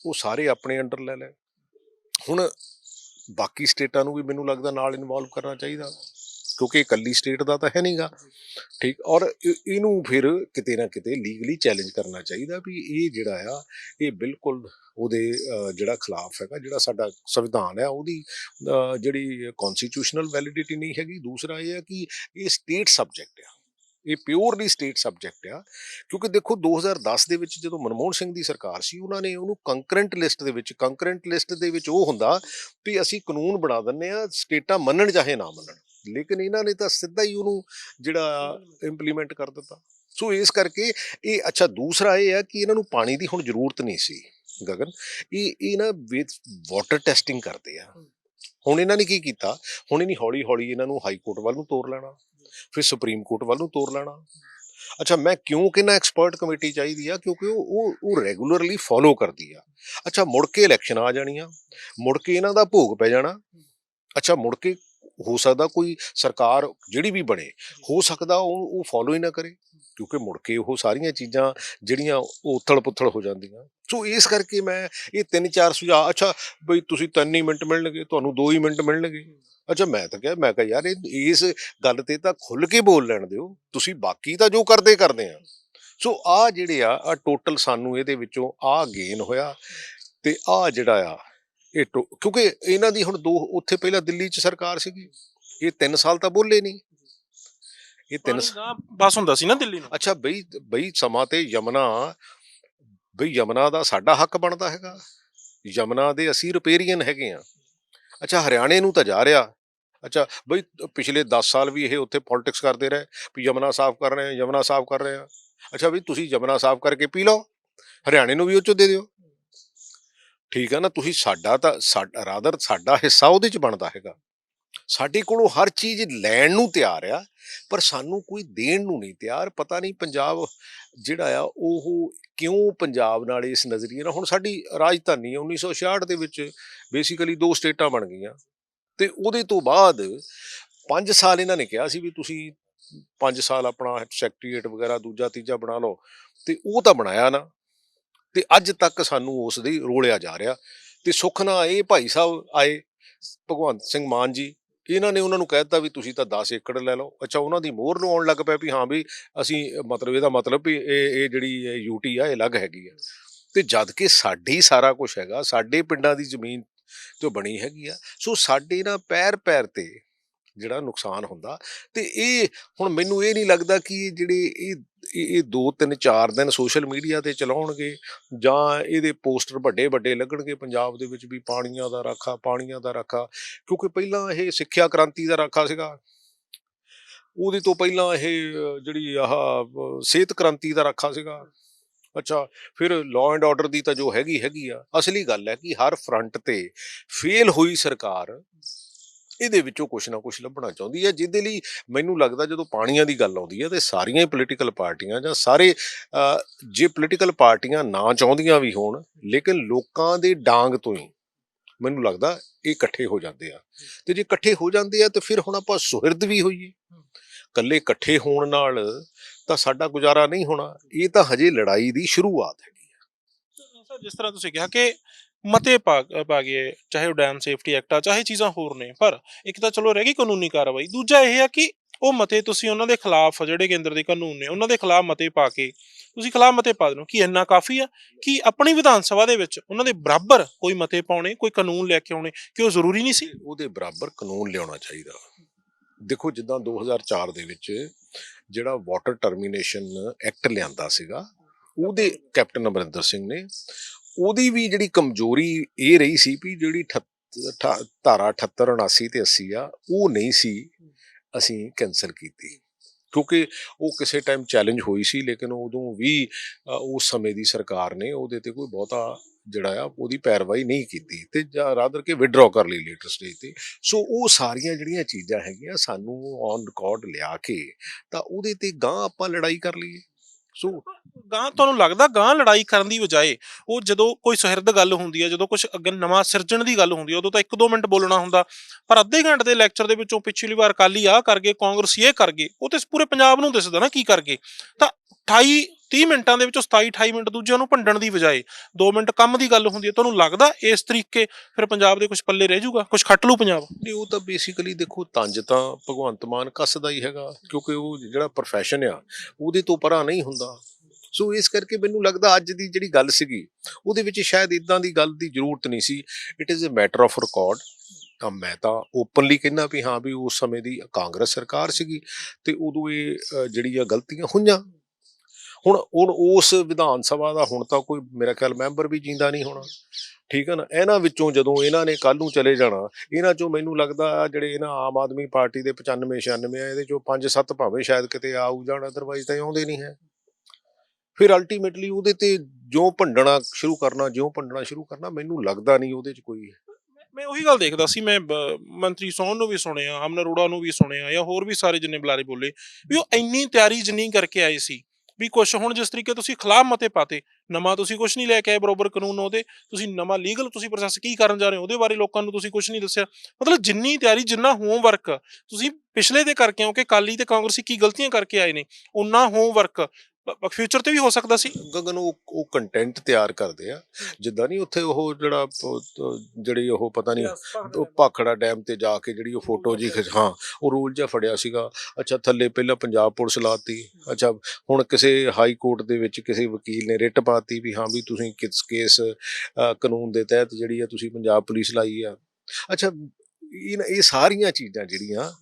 ਉਹ ਸਾਰੇ ਆਪਣੇ ਅੰਡਰ ਲੈ ਲੈ ਹੁਣ ਬਾਕੀ ਸਟੇਟਾਂ ਨੂੰ ਵੀ ਮੈਨੂੰ ਲੱਗਦਾ ਨਾਲ ਇਨਵੋਲਵ ਕਰਨਾ ਚਾਹੀਦਾ। ਕਿਉਂਕਿ ਇਕੱਲੀ ਸਟੇਟ ਦਾ ਤਾਂ ਹੈ ਨਹੀਂਗਾ ਠੀਕ, ਔਰ ਇਹਨੂੰ ਫਿਰ ਕਿਤੇ ਨਾ ਕਿਤੇ ਲੀਗਲੀ ਚੈਲੰਜ ਕਰਨਾ ਚਾਹੀਦਾ ਵੀ ਇਹ ਜਿਹੜਾ ਆ, ਇਹ ਬਿਲਕੁਲ ਉਹਦੇ ਜਿਹੜਾ ਖਿਲਾਫ ਹੈਗਾ, ਜਿਹੜਾ ਸਾਡਾ ਸੰਵਿਧਾਨ ਹੈ, ਉਹਦੀ ਜਿਹੜੀ ਕਨਸਟੀਟਿਊਸ਼ਨਲ ਵੈਲਿਡਿਟੀ ਨਹੀਂ ਹੈਗੀ। ਦੂਸਰਾ ਇਹ ਹੈ ਕਿ ਇਹ ਸਟੇਟ ਸਬਜੈਕਟ ਆ। ਇਹ ਪਿਓਰਲੀ ਸਟੇਟ ਸਬਜੈਕਟ ਆ। ਕਿਉਂਕਿ ਦੇਖੋ 2010 ਦੇ ਵਿੱਚ ਜਦੋਂ ਮਨਮੋਹਨ ਸਿੰਘ ਦੀ ਸਰਕਾਰ ਸੀ, ਉਹਨਾਂ ਨੇ ਉਹਨੂੰ ਕੰਕਰੈਂਟ ਲਿਸਟ ਦੇ ਵਿੱਚ ਕੰਕਰੈਂਟ ਲਿਸਟ ਦੇ ਵਿੱਚ ਉਹ ਹੁੰਦਾ ਵੀ ਅਸੀਂ ਕਾਨੂੰਨ ਬਣਾ ਦਿੰਨੇ ਆ ਸਟੇਟਾਂ ਮੰਨਣ ਚਾਹੇ ਨਾ ਮੰਨਣ। ਲੇਕਿਨ ਇਹਨਾਂ ਨੇ ਤਾਂ ਸਿੱਧਾ ਹੀ ਉਹਨੂੰ ਜਿਹੜਾ ਇੰਪਲੀਮੈਂਟ ਕਰ ਦਿੱਤਾ। ਸੋ ਇਸ ਕਰਕੇ ਇਹ ਅੱਛਾ ਦੂਸਰਾ ਇਹ ਹੈ ਕਿ ਇਹਨਾਂ ਨੂੰ ਪਾਣੀ ਦੀ ਹੁਣ ਜ਼ਰੂਰਤ ਨਹੀਂ ਸੀ ਗਗਨ। ਇਹ ਇਹ ਨਾ ਵਿਦ ਵਾਟਰ ਟੈਸਟਿੰਗ ਕਰਦੇ ਆ। ਹੁਣ ਇਹਨਾਂ ਨੇ ਕੀ ਕੀਤਾ? ਹੁਣ ਇਹਨੀ ਹੌਲੀ ਹੌਲੀ ਇਹਨਾਂ ਨੂੰ ਹਾਈ ਕੋਰਟ ਵੱਲ ਨੂੰ ਤੋਰ ਲੈਣਾ ਫਿਰ ਸੁਪਰੀਮ ਕੋਰਟ ਵੱਲ ਨੂੰ ਤੋਰ ਲੈਣਾ। ਅੱਛਾ ਮੈਂ ਕਿਉਂ ਕਹਿੰਦਾ ਐਕਸਪਰਟ ਕਮੇਟੀ ਚਾਹੀਦੀ ਆ? ਕਿਉਂਕਿ ਉਹ ਉਹ ਉਹ ਰੈਗੂਲਰਲੀ ਫੋਲੋ ਕਰਦੀ ਆ। ਅੱਛਾ ਮੁੜ ਕੇ ਇਲੈਕਸ਼ਨ ਆ ਜਾਣੀਆਂ ਮੁੜ ਕੇ ਇਹਨਾਂ ਦਾ ਭੋਗ ਪੈ ਜਾਣਾ। ਅੱਛਾ ਮੁੜ ਕੇ ਹੋ ਸਕਦਾ ਕੋਈ ਸਰਕਾਰ ਜਿਹੜੀ ਵੀ ਬਣੇ ਹੋ ਸਕਦਾ ਉਹ ਉਹ ਫੋਲੋ ਹੀ ਨਾ ਕਰੇ ਕਿਉਂਕਿ ਮੁੜ ਕੇ ਉਹ ਸਾਰੀਆਂ ਚੀਜ਼ਾਂ ਜਿਹੜੀਆਂ ਉਹ ਉਥਲ ਪੁਥਲ ਹੋ ਜਾਂਦੀਆਂ। ਸੋ ਇਸ ਕਰਕੇ ਮੈਂ ਇਹ ਤਿੰਨ ਚਾਰ ਸੁਝਾਅ ਅੱਛਾ ਬਈ ਤੁਸੀਂ ਤਿੰਨ ਹੀ ਮਿੰਟ ਮਿਲਣਗੇ ਤੁਹਾਨੂੰ 2 ਹੀ ਮਿੰਟ ਮਿਲਣਗੇ। ਅੱਛਾ ਮੈਂ ਤਾਂ ਕਿਹਾ ਮੈਂ ਕਿਹਾ ਯਾਰ ਇਸ ਗੱਲ ਤੇ ਤਾਂ ਖੁੱਲ ਕੇ ਬੋਲ ਲੈਣ ਦਿਓ ਤੁਸੀਂ ਬਾਕੀ ਤਾਂ ਜੋ ਕਰਦੇ ਕਰਦੇ ਆ। ਸੋ ਆ ਜਿਹੜੇ ਆ ਆ ਟੋਟਲ ਸਾਨੂੰ ਇਹਦੇ ਵਿੱਚੋਂ ਆ ਗੇਨ ਹੋਇਆ ਤੇ ਆ ਜਿਹੜਾ ਆ ਇਹ ਕਿਉਂਕਿ ਇਹਨਾਂ ਦੀ ਹੁਣ ਦੋ ਉੱਥੇ ਪਹਿਲਾਂ ਦਿੱਲੀ 'ਚ ਸਰਕਾਰ ਸੀਗੀ ਇਹ 3 ਸਾਲ ਤਾਂ ਬੋਲੇ ਨਹੀਂ ਇਹ 3 ਪਾਣੀ ਦਾ ਬਸ ਹੁੰਦਾ ਸੀ ਨਾ ਦਿੱਲੀ ਨੂੰ। ਅੱਛਾ ਬਈ ਬਈ ਸਮਾਂ ਤੇ ਯਮਨਾ ਬਈ ਯਮਨਾ ਦਾ ਸਾਡਾ ਹੱਕ ਬਣਦਾ ਹੈਗਾ। ਯਮਨਾ ਦੇ ਅਸੀਂ ਰਿਪੇਰੀਅਨ ਹੈਗੇ ਆ। ਅੱਛਾ ਹਰਿਆਣੇ ਨੂੰ ਤਾਂ ਜਾ ਰਿਹਾ। ਅੱਛਾ ਬਈ ਪਿਛਲੇ 10 ਸਾਲ ਵੀ ਇਹ ਉੱਥੇ ਪੋਲਿਟਿਕਸ ਕਰਦੇ ਰਹੇ ਵੀ ਯਮਨਾ ਸਾਫ਼ ਕਰ ਰਹੇ ਆ ਯਮਨਾ ਸਾਫ਼ ਕਰ ਰਹੇ ਆ। ਅੱਛਾ ਵੀ ਤੁਸੀਂ ਯਮਨਾ ਸਾਫ਼ ਕਰਕੇ ਪੀ ਲਓ। ਹਰਿਆਣੇ ਨੂੰ ਵੀ ਉਹ ਚੋਂ ਦੇ ਦਿਓ। ਠੀਕ ਆ ਨਾ, ਤੁਸੀਂ ਸਾਡਾ ਤਾਂ ਸਾਡਾ ਰਾਦਰ ਸਾਡਾ ਹਿੱਸਾ ਉਹਦੇ ਚ ਬਣਦਾ ਹੈਗਾ। ਸਾਡੇ ਕੋਲੋਂ ਹਰ ਚੀਜ਼ ਲੈਣ ਨੂੰ ਤਿਆਰ ਆ, ਪਰ ਸਾਨੂੰ ਕੋਈ ਦੇਣ ਨੂੰ ਨਹੀਂ ਤਿਆਰ। ਪਤਾ ਨਹੀਂ ਪੰਜਾਬ ਜਿਹੜਾ ਆ, ਉਹ ਕਿਉਂ ਪੰਜਾਬ ਨਾਲ ਇਸ ਨਜ਼ਰੀਏ ਨਾਲ, ਹੁਣ ਸਾਡੀ ਰਾਜਧਾਨੀ ਆ 1966 ਦੇ ਵਿੱਚ ਬੇਸਿਕਲੀ ਦੋ ਸਟੇਟਾਂ ਬਣ ਗਈਆਂ। ਤੇ ਉਹਦੇ ਤੋਂ ਬਾਅਦ 5 ਸਾਲ ਇਹਨਾਂ ਨੇ ਕਿਹਾ ਸੀ ਵੀ ਤੁਸੀਂ 5 ਸਾਲ ਆਪਣਾ ਸੈਕਟਰੀਏਟ ਵਗੈਰਾ ਦੂਜਾ ਤੀਜਾ ਬਣਾ ਲਓ, ਤੇ ਉਹ ਤਾਂ ਬਣਾਇਆ ਨਾ। ਤੇ ਅੱਜ ਤੱਕ ਸਾਨੂੰ ਉਸ ਦੀ ਰੋਲਿਆ ਜਾ ਰਿਹਾ। ਤੇ ਸੁੱਖ ਨਾਲ ਇਹ ਭਾਈ ਸਾਹਿਬ ਆਏ ਭਗਵੰਤ ਸਿੰਘ ਮਾਨ ਜੀ, ਇਹਨਾਂ ਨੇ ਉਹਨਾਂ ਨੂੰ ਕਹਿ ਦਿੱਤਾ ਵੀ ਤੁਸੀਂ ਤਾਂ 10 ਏਕੜ ਲੈ ਲਓ। ਅੱਛਾ, ਉਹਨਾਂ ਦੀ ਮੋਹਰ ਲਵਾਉਣ ਲੱਗ ਪਿਆ ਵੀ ਹਾਂ ਵੀ ਅਸੀਂ ਮਤਲਬ ਇਹਦਾ ਮਤਲਬ ਵੀ ਇਹ ਇਹ ਜਿਹੜੀ ਯੂਟੀ ਆ, ਇਹ ਅਲੱਗ ਹੈਗੀ ਆ। ਤੇ ਜਦ ਕਿ ਸਾਡੀ ਸਾਰਾ ਕੁਝ ਹੈਗਾ, ਸਾਡੇ ਪਿੰਡਾਂ ਦੀ ਜ਼ਮੀਨ ਤੋਂ ਬਣੀ ਹੈਗੀ ਆ, ਸੋ ਸਾਡੇ ਨਾ ਪੈਰ ਪੈਰ ਤੇ ਜਿਹੜਾ ਨੁਕਸਾਨ ਹੁੰਦਾ। ਤੇ ਇਹ ਹੁਣ ਮੈਨੂੰ ਇਹ ਨਹੀਂ ਲੱਗਦਾ ਕਿ ਇਹ ਜਿਹੜੇ ਇਹ ਇਹ ਇਹ ਦੋ ਤਿੰਨ ਚਾਰ ਦਿਨ ਸੋਸ਼ਲ ਮੀਡੀਆ ਤੇ ਚਲਾਉਣਗੇ ਜਾਂ ਇਹਦੇ ਪੋਸਟਰ ਵੱਡੇ ਵੱਡੇ ਲੱਗਣਗੇ ਪੰਜਾਬ ਦੇ ਵਿੱਚ ਵੀ ਪਾਣੀਆਂ ਦਾ ਰਾਖਾ, ਪਾਣੀਆਂ ਦਾ ਰਾਖਾ, ਕਿਉਂਕਿ ਪਹਿਲਾਂ ਇਹ ਸਿੱਖਿਆ ਕ੍ਰਾਂਤੀ ਦਾ ਰਾਖਾ ਸੀਗਾ। ਉਹਦੇ ਤੋਂ ਪਹਿਲਾਂ ਇਹ ਜਿਹੜੀ ਆਹ, ਸਿਹਤ ਕ੍ਰਾਂਤੀ ਦਾ ਰਾਖਾ ਸੀਗਾ। ਅੱਛਾ, ਫਿਰ ਲਾਅ ਐਂਡ ਆਰਡਰ ਦੀ ਤਾਂ ਜੋ ਹੈਗੀ ਹੈਗੀ ਆ। ਅਸਲੀ ਗੱਲ ਹੈ ਕਿ ਹਰ ਫਰੰਟ ਤੇ ਫੇਲ ਹੋਈ ਸਰਕਾਰ ਇਹਦੇ ਵਿੱਚੋਂ ਕੁਝ ਨਾ ਕੁਝ ਲੱਭਣਾ ਚਾਹੁੰਦੀ ਹੈ, ਜਿਹਦੇ ਲਈ ਮੈਨੂੰ ਲੱਗਦਾ ਜਦੋਂ ਪਾਣੀਆਂ ਦੀ ਗੱਲ ਆਉਂਦੀ ਹੈ ਤੇ ਸਾਰੀਆਂ ਹੀ ਪੋਲੀਟੀਕਲ ਪਾਰਟੀਆਂ ਜਾਂ ਸਾਰੇ ਜੇ ਪੋਲੀਟੀਕਲ ਪਾਰਟੀਆਂ ਨਾ ਚਾਹੁੰਦੀਆਂ ਵੀ ਹੋਣ, ਲੇਕਿਨ ਲੋਕਾਂ ਦੇ ਡਾਂਗ ਤੋਂ ਹੀ ਮੈਨੂੰ ਲੱਗਦਾ ਇਹ ਇਕੱਠੇ ਹੋ ਜਾਂਦੇ ਆ। ਤੇ ਜੇ ਇਕੱਠੇ ਹੋ ਜਾਂਦੇ ਆ ਤੇ ਫਿਰ ਹੁਣ ਆਪਾਂ ਸੁਹਿਰਦ ਵੀ ਹੋਈਏ। ਇਕੱਲੇ ਇਕੱਠੇ ਹੋਣ ਨਾਲ ਤਾਂ ਸਾਡਾ ਗੁਜ਼ਾਰਾ ਨਹੀਂ ਹੋਣਾ। ਇਹ ਤਾਂ ਹਜੇ ਲੜਾਈ ਦੀ ਸ਼ੁਰੂਆਤ ਹੈਗੀ ਸਰ, ਜਿਸ ਤਰ੍ਹਾਂ ਤੁਸੀਂ ਕਿਹਾ ਕਿ ਮਤੇ ਪਾ ਪਾ ਗਏ ਚਾਹੇ ਉਹ ਡੈਮ ਸੇਫਟੀ ਐਕਟ ਆ, ਚਾਹੇ ਚੀਜ਼ਾਂ ਹੋਰ ਨੇ, ਪਰ ਇੱਕ ਤਾਂ ਚਲੋ ਰਹਿ ਗਈ ਕਾਨੂੰਨੀ ਕਾਰਵਾਈ, ਦੂਜਾ ਇਹ ਆ ਕਿ ਉਹ ਮਤੇ ਤੁਸੀਂ ਉਹਨਾਂ ਦੇ ਖਿਲਾਫ, ਜਿਹੜੇ ਕੇਂਦਰ ਦੇ ਕਾਨੂੰਨ ਨੇ, ਉਹਨਾਂ ਦੇ ਖਿਲਾਫ ਮਤੇ ਪਾ ਕੇ, ਤੁਸੀਂ ਖਿਲਾਫ ਮਤੇ ਪਾ ਦਿਓ ਕਿ ਇੰਨਾ ਕਾਫੀ ਆ, ਕਿ ਆਪਣੀ ਵਿਧਾਨ ਸਭਾ ਦੇ ਵਿੱਚ ਉਹਨਾਂ ਦੇ ਬਰਾਬਰ ਕੋਈ ਮਤੇ ਪਾਉਣੇ, ਕੋਈ ਕਾਨੂੰਨ ਲੈ ਕੇ ਆਉਣੇ, ਕਿ ਉਹ ਜ਼ਰੂਰੀ ਨਹੀਂ ਸੀ? ਉਹਦੇ ਬਰਾਬਰ ਕਾਨੂੰਨ ਲਿਆਉਣਾ ਚਾਹੀਦਾ। ਦੇਖੋ, ਜਿੱਦਾਂ 2004 ਦੇ ਵਿੱਚ ਜਿਹੜਾ ਵਾਟਰ ਟਰਮੀਨੇਸ਼ਨ ਐਕਟ ਲਿਆਂਦਾ ਸੀਗਾ, ਉਹਦੇ ਕੈਪਟਨ ਅਮਰਿੰਦਰ ਸਿੰਘ ਨੇ ਉਹਦੀ ਵੀ ਜਿਹੜੀ ਕਮਜ਼ੋਰੀ ਇਹ ਰਹੀ ਸੀ ਵੀ ਜਿਹੜੀ ਅਠੱਤ- ਅਠਾ- ਧਾਰਾ 78 79 ਤੇ 80 ਆ, ਉਹ ਨਹੀਂ ਸੀ ਅਸੀਂ ਕੈਨਸਲ ਕੀਤੀ। ਕਿਉਂਕਿ ਉਹ ਕਿਸੇ ਟਾਈਮ ਚੈਲੰਜ ਹੋਈ ਸੀ, ਲੇਕਿਨ ਉਦੋਂ ਵੀ ਉਸ ਸਮੇਂ ਦੀ ਸਰਕਾਰ ਨੇ ਉਹਦੇ ਤੇ ਕੋਈ ਬਹੁਤਾ ਜਿਹੜਾ ਆ, ਉਹਦੀ ਪੈਰਵਾਈ ਨਹੀਂ ਕੀਤੀ ਤੇ ਜਾਂ ਰਾਦਰ ਕੇ ਵਿਡਰਾਅ ਕਰ ਲਈ ਲੇਟਰ ਸਟੇਜ ਤੇ। ਸੋ ਉਹ ਸਾਰੀਆਂ ਜਿਹੜੀਆਂ ਚੀਜ਼ਾਂ ਹੈਗੀਆਂ ਸਾਨੂੰ ਔਨ ਰਿਕਾਰਡ ਲਿਆ ਕੇ ਤਾਂ ਉਹਦੇ ਤੇ ਗਾਂ ਆਪਾਂ ਲੜਾਈ ਕਰ ਲਈਏ। ਸੋ ਗਾਂ ਤੁਹਾਨੂੰ ਲੱਗਦਾ ਗਾਂ ਲੜਾਈ ਕਰਨ ਦੀ ਬਜਾਏ ਉਹ ਜਦੋਂ ਕੋਈ ਸੁਹਿਰਦ ਗੱਲ ਹੁੰਦੀ ਹੈ, ਜਦੋਂ ਕੁਝ ਅੱਗੇ ਨਵਾਂ ਸਿਰਜਣ ਦੀ ਗੱਲ ਹੁੰਦੀ ਹੈ, ਉਦੋਂ ਤਾਂ 1-2 ਮਿੰਟ ਬੋਲਣਾ ਹੁੰਦਾ। ਪਰ ਅੱਧੇ ਘੰਟੇ ਦੇ ਲੈਕਚਰ ਦੇ ਵਿੱਚੋਂ ਪਿਛਲੀ ਵਾਰ ਅਕਾਲੀ ਆ ਕਰ ਗਏ, ਕਾਂਗਰਸੀ ਇਹ ਕਰ ਗਏ, ਉਹ ਤੇ ਪੂਰੇ ਪੰਜਾਬ ਨੂੰ ਦਿਸਦਾ ਨਾ ਕੀ ਕਰਕੇ ਤਾਂ 28 30 ਮਿੰਟਾਂ ਦੇ ਵਿੱਚੋਂ 27 28 ਮਿੰਟ ਦੂਜਿਆਂ ਨੂੰ ਭੰਡਣ ਦੀ ਬਜਾਏ 2 ਮਿੰਟ ਕੰਮ ਦੀ ਗੱਲ ਹੁੰਦੀ ਹੈ, ਤੁਹਾਨੂੰ ਲੱਗਦਾ ਇਸ ਤਰੀਕੇ ਫਿਰ ਪੰਜਾਬ ਦੇ ਕੁਝ ਪੱਲੇ ਰਹਿ ਜਾਊਗਾ ਕੁਝ ਖੱਟ ਲੂ ਪੰਜਾਬ? ਨਹੀਂ ਉਹ ਤਾਂ ਬੇਸਿਕਲੀ ਦੇਖੋ, ਤੰਜ ਤਾਂ ਭਗਵੰਤ ਮਾਨ ਕੱਸਦਾ ਹੀ ਹੈਗਾ, ਕਿਉਂਕਿ ਉਹ ਜਿਹੜਾ profession ਆ, ਉਹਦੇ ਤੋਂ ਪਰਾਂ ਨਹੀਂ ਹੁੰਦਾ। ਸੋ ਇਸ ਕਰਕੇ ਮੈਨੂੰ ਲੱਗਦਾ ਅੱਜ ਦੀ ਜਿਹੜੀ ਗੱਲ ਸੀਗੀ, ਉਹਦੇ ਵਿੱਚ ਸ਼ਾਇਦ ਇਦਾਂ ਦੀ ਗੱਲ ਦੀ ਜ਼ਰੂਰਤ ਨਹੀਂ ਸੀ। It is a matter of record ਤਾਂ ਮੈਂ ਤਾਂ ਓਪਨਲੀ ਕਹਿੰਦਾ ਵੀ ਹਾਂ ਵੀ ਉਸ ਸਮੇਂ ਦੀ ਕਾਂਗਰਸ ਸਰਕਾਰ ਸੀਗੀ, ਤੇ ਉਦੋਂ ਇਹ ਜਿਹੜੀ ਆ ਗਲਤੀਆਂ ਹੋਈਆਂ ਹੁਣ ਉਹ ਉਸ ਵਿਧਾਨ ਸਭਾ ਦਾ ਹੁਣ ਤਾਂ ਕੋਈ ਮੇਰਾ ਖਿਆਲ ਮੈਂਬਰ ਵੀ ਜਿੰਦਾ ਨਹੀਂ ਹੋਣਾ। ਠੀਕ ਹੈ ਨਾ? ਇਹਨਾਂ ਵਿੱਚੋਂ ਜਦੋਂ ਇਹਨਾਂ ਨੇ ਕੱਲ ਨੂੰ ਚਲੇ ਜਾਣਾ, ਇਹਨਾਂ ਚੋਂ ਮੈਨੂੰ ਲੱਗਦਾ ਜਿਹੜੇ ਇਹਨਾਂ ਆਮ ਆਦਮੀ ਪਾਰਟੀ ਦੇ 95 96 ਆ, ਇਹਦੇ ਚੋਂ 5-7 ਭਾਵੇਂ ਸ਼ਾਇਦ ਕਿਤੇ ਆਊ ਜਾਣ ਅਦਰਵਾਈਜ਼ ਤਾਂ ਆਉਂਦੇ ਨਹੀਂ ਹੈ। ਫਿਰ ਅਲਟੀਮੇਟਲੀ ਉਹਦੇ ਤੇ ਜੋ ਭੰਡਣਾ ਸ਼ੁਰੂ ਕਰਨਾ, ਜਿਉਂ ਭੰਡਣਾ ਸ਼ੁਰੂ ਕਰਨਾ ਮੈਨੂੰ ਲੱਗਦਾ ਨਹੀਂ ਉਹਦੇ ਚ ਕੋਈ ਮੈਂ ਉਹੀ ਗੱਲ ਦੇਖਦਾ ਸੀ, ਮੈਂ ਬ- ਮੰਤਰੀ ਸੋਹਣ ਨੂੰ ਵੀ ਸੁਣਿਆ, ਅਮਨ ਅਰੋੜਾ ਨੂੰ ਵੀ ਸੁਣਿਆ ਜਾਂ ਹੋਰ ਵੀ ਸਾਰੇ ਜਿੰਨੇ ਬੁਲਾਰੇ ਬੋਲੇ, ਵੀ ਉਹ ਇੰਨੀ ਤਿਆਰੀ ਜਿੰਨੀ ਕਰਕੇ ਆਏ ਸੀ। ਵੀ ਕੁਝ ਹੁਣ ਜਿਸ ਤਰੀਕੇ ਤੁਸੀਂ ਖਿਲਾਫ ਮਤੇ ਪਾਤੇ, ਨਵਾਂ ਤੁਸੀਂ ਕੁਝ ਨਹੀਂ ਲੈ ਕੇ ਆਏ ਬਰੋਬਰ ਕਾਨੂੰਨ ਉਹਦੇ, ਤੁਸੀਂ ਨਵਾਂ ਲੀਗਲ ਤੁਸੀਂ ਪ੍ਰੋਸੈਸ ਕੀ ਕਰਨ ਜਾ ਰਹੇ ਹੋ, ਉਹਦੇ ਬਾਰੇ ਲੋਕਾਂ ਨੂੰ ਤੁਸੀਂ ਕੁਝ ਨਹੀਂ ਦੱਸਿਆ। ਮਤਲਬ ਜਿੰਨੀ ਤਿਆਰੀ, ਜਿੰਨਾ ਹੋਮਵਰਕ ਤੁਸੀਂ ਪਿਛਲੇ ਦੇ ਕਰਕੇ ਹੋ ਕਿ ਕਾਲੀ ਤੇ ਕਾਂਗਰਸੀ ਕੀ ਗਲਤੀਆਂ ਕਰਕੇ ਆਏ ਨੇ ਉਨਾ ਹੋਮਵਰਕ ਫਿਊਚਰ ਤੇ ਵੀ ਹੋ ਸਕਦਾ ਸੀ। ਗਗਨ ਉਹ ਉਹ ਕੰਟੈਂਟ ਤਿਆਰ ਕਰਦੇ ਆ। ਜਿੱਦਾਂ ਨਹੀਂ ਉੱਥੇ ਉਹ ਜਿਹੜਾ ਜਿਹੜੀ ਉਹ ਪਤਾ ਨਹੀਂ ਉਹ ਭਾਖੜਾ ਡੈਮ ਤੇ ਜਾ ਕੇ ਜਿਹੜੀ ਉਹ ਫੋਟੋ ਜੀ ਖਿੱਚ- ਹਾਂ, ਉਹ ਰੂਲ ਜਿਹਾ ਫੜਿਆ ਸੀਗਾ। ਅੱਛਾ, ਥੱਲੇ ਪਹਿਲਾਂ ਪੰਜਾਬ ਪੁਲਿਸ ਲਾਤੀ। ਅੱਛਾ, ਹੁਣ ਕਿਸੇ ਹਾਈ ਕੋਰਟ ਦੇ ਵਿੱਚ ਕਿਸੇ ਵਕੀਲ ਨੇ ਰਿਟ ਪਾਤੀ ਵੀ ਹਾਂ ਵੀ ਤੁਸੀਂ ਕਿਸ ਕੇਸ ਕਾਨੂੰਨ ਦੇ ਤਹਿਤ ਜਿਹੜੀ ਆ ਤੁਸੀਂ ਪੰਜਾਬ ਪੁਲਿਸ ਲਾਈ ਆ। ਅੱਛਾ, ਇਹ ਨਾ- ਇਹ ਸਾਰੀਆਂ ਚੀਜ਼ਾਂ ਜਿਹੜੀਆਂ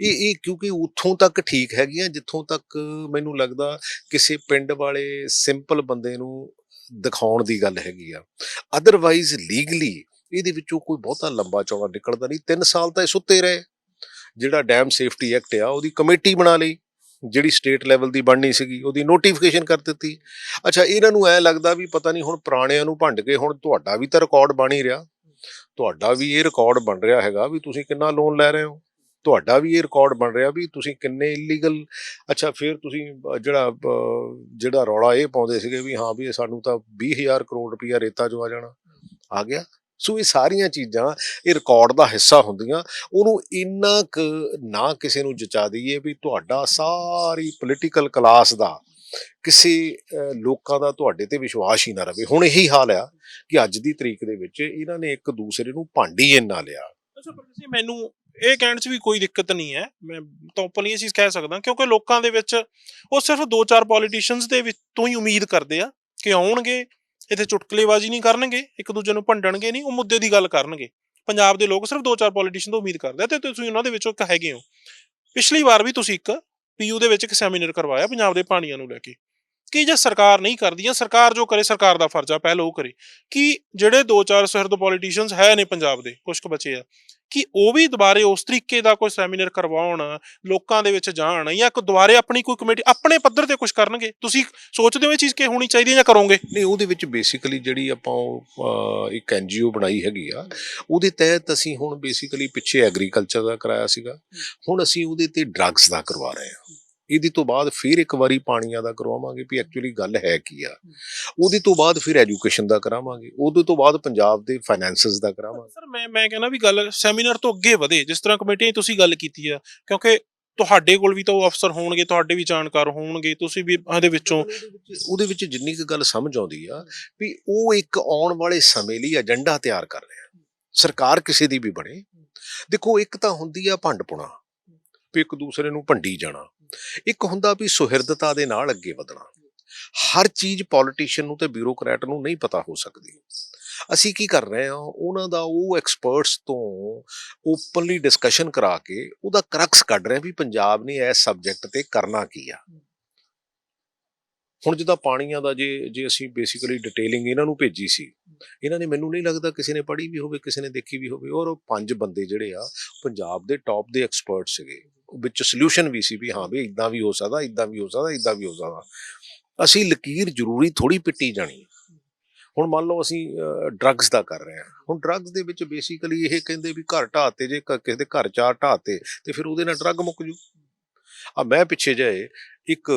ਇਹ ਇਹ ਕਿਉਂਕਿ ਉੱਥੋਂ ਤੱਕ ਠੀਕ ਹੈਗੀਆਂ, ਜਿੱਥੋਂ ਤੱਕ ਮੈਨੂੰ ਲੱਗਦਾ ਕਿਸੇ ਪਿੰਡ ਵਾਲੇ ਸਿੰਪਲ ਬੰਦੇ ਨੂੰ ਦਿਖਾਉਣ ਦੀ ਗੱਲ ਹੈਗੀ ਆ। ਅਦਰਵਾਈਜ਼ ਲੀਗਲੀ ਇਹਦੇ ਵਿੱਚੋਂ ਕੋਈ ਬਹੁਤਾ ਲੰਬਾ ਚੌੜਾ ਨਿਕਲਦਾ ਨਹੀਂ। 3 ਸਾਲ ਤਾਂ ਇਹ ਸੁੱਤੇ ਰਹੇ। ਜਿਹੜਾ ਡੈਮ ਸੇਫਟੀ ਐਕਟ ਆ, ਉਹਦੀ ਕਮੇਟੀ ਬਣਾ ਲਈ, ਜਿਹੜੀ ਸਟੇਟ ਲੈਵਲ ਦੀ ਬਣਨੀ ਸੀਗੀ, ਉਹਦੀ ਨੋਟੀਫਿਕੇਸ਼ਨ ਕਰ ਦਿੱਤੀ। ਅੱਛਾ, ਇਹਨਾਂ ਨੂੰ ਐ ਲੱਗਦਾ ਵੀ ਪਤਾ ਨਹੀਂ ਹੁਣ ਪੁਰਾਣਿਆਂ ਨੂੰ ਭੰਡ ਕੇ ਹੁਣ ਤੁਹਾਡਾ ਵੀ ਤਾਂ ਰਿਕਾਰਡ ਬਣ ਹੀ ਰਿਹਾ। ਤੁਹਾਡਾ ਵੀ ਇਹ ਰਿਕਾਰਡ ਬਣ ਰਿਹਾ ਹੈਗਾ ਵੀ ਤੁਸੀਂ ਕਿੰਨਾ ਲੋਨ ਲੈ ਰਹੇ ਹੋ। ਤੁਹਾਡਾ ਵੀ ਇਹ ਰਿਕਾਰਡ ਬਣ ਰਿਹਾ ਵੀ ਤੁਸੀਂ ਕਿੰਨੇ ਇਲੀਗਲ ਅੱਛਾ, ਫਿਰ ਤੁਸੀਂ ਜਿਹੜਾ ਜਿਹੜਾ ਰੌਲਾ ਇਹ ਪਾਉਂਦੇ ਸੀਗੇ ਵੀ ਹਾਂ ਵੀ ਸਾਨੂੰ ਤਾਂ 20000 ਕਰੋੜ ਰੁਪਈਆ ਰੇਤਾ ਜੋ ਆ ਜਾਣਾ, ਆ ਗਿਆ। ਸੋ ਇਹ ਸਾਰੀਆਂ ਚੀਜ਼ਾਂ, ਇਹ ਰਿਕਾਰਡ ਦਾ ਹਿੱਸਾ ਹੁੰਦੀਆਂ, ਉਹਨੂੰ ਇੰਨਾ ਕੁ ਨਾ ਕਿਸੇ ਨੂੰ ਜਚਾ ਦਈਏ ਵੀ ਤੁਹਾਡਾ ਸਾਰੀ ਪੋਲੀਟੀਕਲ ਕਲਾਸ ਦਾ ਕਿਸੇ ਲੋਕਾਂ ਦਾ ਤੁਹਾਡੇ ਤੇ ਵਿਸ਼ਵਾਸ ਹੀ ਨਾ ਰਵੇ। ਹੁਣ ਇਹੀ ਹਾਲ ਆ ਕਿ ਅੱਜ ਦੀ ਤਰੀਕ ਦੇ ਵਿੱਚ ਇਹਨਾਂ ਨੇ ਇੱਕ ਦੂਸਰੇ ਨੂੰ ਭਾਂਡੀ ਇੰਨਾ ਲਿਆ। ਅੱਛਾ, ਪਰ ਤੁਸੀਂ ਮੈਨੂੰ ਇਹ ਕਹਿਣ 'ਚ ਵੀ ਕੋਈ ਦਿੱਕਤ ਨਹੀਂ ਹੈ। ਮੈਂ ਤਾਂ ਓਪਨਲੀ ਇਹ ਚੀਜ਼ ਕਹਿ ਸਕਦਾ ਕਿਉਂਕਿ ਲੋਕਾਂ ਦੇ ਵਿੱਚ ਉਹ ਸਿਰਫ ਦੋ ਚਾਰ ਪੋਲੀਟੀਸ਼ੀਅਨਸ ਦੇ ਵਿੱਚ ਤੋਂ ਹੀ ਉਮੀਦ ਕਰਦੇ ਆ ਕਿ ਆਉਣਗੇ, ਇੱਥੇ ਚੁਟਕਲੇਬਾਜ਼ੀ ਨਹੀਂ ਕਰਨਗੇ, ਇੱਕ ਦੂਜੇ ਨੂੰ ਭੰਡਣਗੇ ਨਹੀਂ, ਉਹ ਮੁੱਦੇ ਦੀ ਗੱਲ ਕਰਨਗੇ। ਪੰਜਾਬ ਦੇ ਲੋਕ ਸਿਰਫ ਦੋ ਚਾਰ ਪੋਲੀਟੀਸ਼ੀਅਨ ਤੋਂ ਉਮੀਦ ਕਰਦੇ ਆ ਤੇ ਤੁਸੀਂ ਉਹਨਾਂ ਦੇ ਵਿੱਚੋਂ ਇੱਕ ਹੈਗੇ ਹੋ। ਪਿਛਲੀ ਵਾਰ ਵੀ ਤੁਸੀਂ ਇੱਕ ਪੀਯੂ ਦੇ ਵਿੱਚ ਇੱਕ ਸੈਮੀਨਾਰ ਕਰਵਾਇਆ ਪੰਜਾਬ ਦੇ ਪਾਣੀਆਂ ਨੂੰ ਲੈ ਕੇ। ਕਿ ਜੇ ਸਰਕਾਰ ਨਹੀਂ ਕਰਦੀ ਜਾਂ ਸਰਕਾਰ ਜੋ ਕਰੇ, ਸਰਕਾਰ ਦਾ ਫਰਜ਼ ਆ, ਪਹਿਲ ਉਹ ਕਰੇ। ਕਿ ਜਿਹੜੇ ਦੋ ਚਾਰ ਸੁਹਿਰਦ ਪੋਲੀਟੀਸ਼ੀਅਨਸ ਹੈ ਨੇ ਪੰਜਾਬ ਦੇ ਕੁਝ ਕੁ ਬਚੇ ਆ ਕਿ ਉਹ ਵੀ ਦੁਬਾਰੇ ਉਸ ਤਰੀਕੇ ਦਾ ਕੋਈ ਸੈਮੀਨਾਰ ਕਰਵਾਉਣ ਲੋਕਾਂ ਦੇ ਵਿੱਚ ਜਾਣ ਜਾਂ ਕੋਈ ਦੁਬਾਰੇ ਆਪਣੀ ਕੋਈ ਕਮੇਟੀ ਆਪਣੇ ਪੱਧਰ ਤੇ ਕੁਝ ਕਰਨਗੇ? ਤੁਸੀਂ ਸੋਚਦੇ ਹੋ ਇਹ ਚੀਜ਼ ਕਿ ਹੋਣੀ ਚਾਹੀਦੀ ਹੈ ਜਾਂ ਕਰੋਗੇ? ਨਹੀਂ ਉਹਦੇ ਵਿੱਚ ਬੇਸਿਕਲੀ ਜਿਹੜੀ ਆਪਾਂ ਉਹ, ਇੱਕ ਐਨਜੀਓ ਬਣਾਈ ਹੈਗੀ ਆ ਉਹਦੇ ਤਹਿਤ ਅਸੀਂ ਹੁਣ ਬੇਸਿਕਲੀ ਪਿੱਛੇ ਐਗਰੀਕਲਚਰ ਦਾ ਕਰਾਇਆ ਸੀਗਾ। ਹੁਣ ਅਸੀਂ ਉਹਦੇ ਤੇ ਡਰੱਗਸ ਦਾ ਕਰਵਾ ਰਹੇ ਹਾਂ। ਇਹਦੀ ਤੋਂ ਬਾਅਦ ਫਿਰ ਇੱਕ ਵਾਰੀ ਪਾਣੀਆਂ ਦਾ ਕਰਵਾਵਾਂਗੇ ਵੀ ਐਕਚੁਅਲੀ ਗੱਲ ਹੈ ਕੀ ਆ। ਉਹਦੇ ਤੋਂ ਬਾਅਦ ਫਿਰ ਐਜੂਕੇਸ਼ਨ ਦਾ ਕਰਾਵਾਂਗੇ ਉਹਦੇ ਤੋਂ ਬਾਅਦ ਪੰਜਾਬ ਦੇ ਫਾਈਨੈਂਸਸ ਦਾ ਕਰਾਵਾਂਗੇ। ਸਰ ਮੈਂ ਮੈਂ ਕਹਿੰਦਾ ਵੀ ਗੱਲ ਸੈਮੀਨਾਰ ਤੋਂ ਅੱਗੇ ਵਧੇ ਜਿਸ ਤਰ੍ਹਾਂ ਕਮੇਟੀਆਂ 'ਚ ਤੁਸੀਂ ਗੱਲ ਕੀਤੀ ਆ ਕਿਉਂਕਿ ਤੁਹਾਡੇ ਕੋਲ ਵੀ ਤਾਂ ਉਹ ਅਫਸਰ ਹੋਣਗੇ ਤੁਹਾਡੇ ਵੀ ਜਾਣਕਾਰ ਹੋਣਗੇ ਤੁਸੀਂ ਵੀ ਇਹਦੇ ਵਿੱਚੋਂ ਉਹਦੇ ਵਿੱਚ ਜਿੰਨੀ ਕੁ ਗੱਲ ਸਮਝ ਆਉਂਦੀ ਆ ਵੀ ਉਹ ਇੱਕ ਆਉਣ ਵਾਲੇ ਸਮੇਂ ਲਈ ਏਜੰਡਾ ਤਿਆਰ ਕਰ ਰਿਹਾ। ਸਰਕਾਰ ਕਿਸੇ ਦੀ ਵੀ ਬਣੇ। ਦੇਖੋ ਇੱਕ ਤਾਂ ਹੁੰਦੀ ਆ ਭੰਡਪੁਣਾ। ਇੱਕ ਦੂਸਰੇ ਨੂੰ ਭੰਡੀ ਜਾਣਾ। ਇੱਕ ਹੁੰਦਾ ਵੀ ਸੁਹਿਰਦਤਾ ਦੇ ਨਾਲ ਅੱਗੇ ਵਧਣਾ। ਹਰ ਚੀਜ਼ ਪੋਲੀਟੀਸ਼ੀਅਨ ਨੂੰ ਤੇ ਬਿਊਰੋਕਰੈਟ ਨੂੰ ਨਹੀਂ ਪਤਾ ਹੋ ਸਕਦੀ। ਅਸੀਂ ਕੀ ਕਰ ਰਹੇ ਹਾਂ? ਉਹਨਾਂ ਦਾ ਉਹ ਐਕਸਪਰਟਸ ਤੋਂ ਓਪਨਲੀ ਡਿਸਕਸ਼ਨ ਕਰਾ ਕੇ ਉਹਦਾ ਕਰਕਸ ਕੱਢ ਰਹੇ ਵੀ ਪੰਜਾਬ ਨੇ ਇਸ ਸਬਜੈਕਟ ਤੇ ਕਰਨਾ ਕੀ ਆ। ਹੁਣ ਜਿੱਦਾਂ ਪਾਣੀਆਂ ਦਾ ਜੇ ਜੇ ਅਸੀਂ ਬੇਸਿਕਲੀ ਡਿਟੇਲਿੰਗ ਇਹਨਾਂ ਨੂੰ ਭੇਜੀ ਸੀ, ਇਹਨਾਂ ਨੇ ਮੈਨੂੰ ਨਹੀਂ ਲੱਗਦਾ ਕਿਸੇ ਨੇ ਪੜ੍ਹੀ ਵੀ ਹੋਵੇ, ਕਿਸੇ ਨੇ ਦੇਖੀ ਵੀ ਹੋਵੇ। ਔਰ ਉਹ ਪੰਜ ਬੰਦੇ ਜਿਹੜੇ ਆ, ਪੰਜਾਬ ਦੇ ਟੌਪ ਦੇ ਐਕਸਪਰਟ ਸੀਗੇ। ਵਿੱਚ ਸੋਲੂਸ਼ਨ ਵੀ ਸੀ ਵੀ ਹਾਂ ਵੀ ਇਦਾਂ ਵੀ ਹੋ ਸਕਦਾ ਇਦਾਂ ਵੀ ਹੋ ਸਕਦਾ ਇਦਾਂ ਵੀ ਹੋ ਸਕਦਾ। ਅਸੀਂ ਲਕੀਰ ਜ਼ਰੂਰੀ ਥੋੜੀ ਪਿੱਟੀ ਜਾਣੀ ਹੁਣ ਮੰਨ ਲਓ ਅਸੀਂ ਡਰੱਗਸ ਦਾ ਕਰ ਰਹੇ ਹਾਂ। ਹੁਣ ਡਰੱਗਸ ਦੇ ਵਿੱਚ ਬੇਸਿਕਲੀ ਇਹ ਕਹਿੰਦੇ ਵੀ ਘਰ ਢਾਤੇ ਜੇ ਕ- ਕਿਸੇ ਦੇ ਘਰ ਚਾਰ ਢਾਤੇ ਤੇ ਫਿਰ ਉਹਦੇ ਨਾਲ ਡਰੱਗ ਮੁੱਕ ਜੂ। ਆ ਮੈਂ ਪਿੱਛੇ ਜਾਏ ਇੱਕ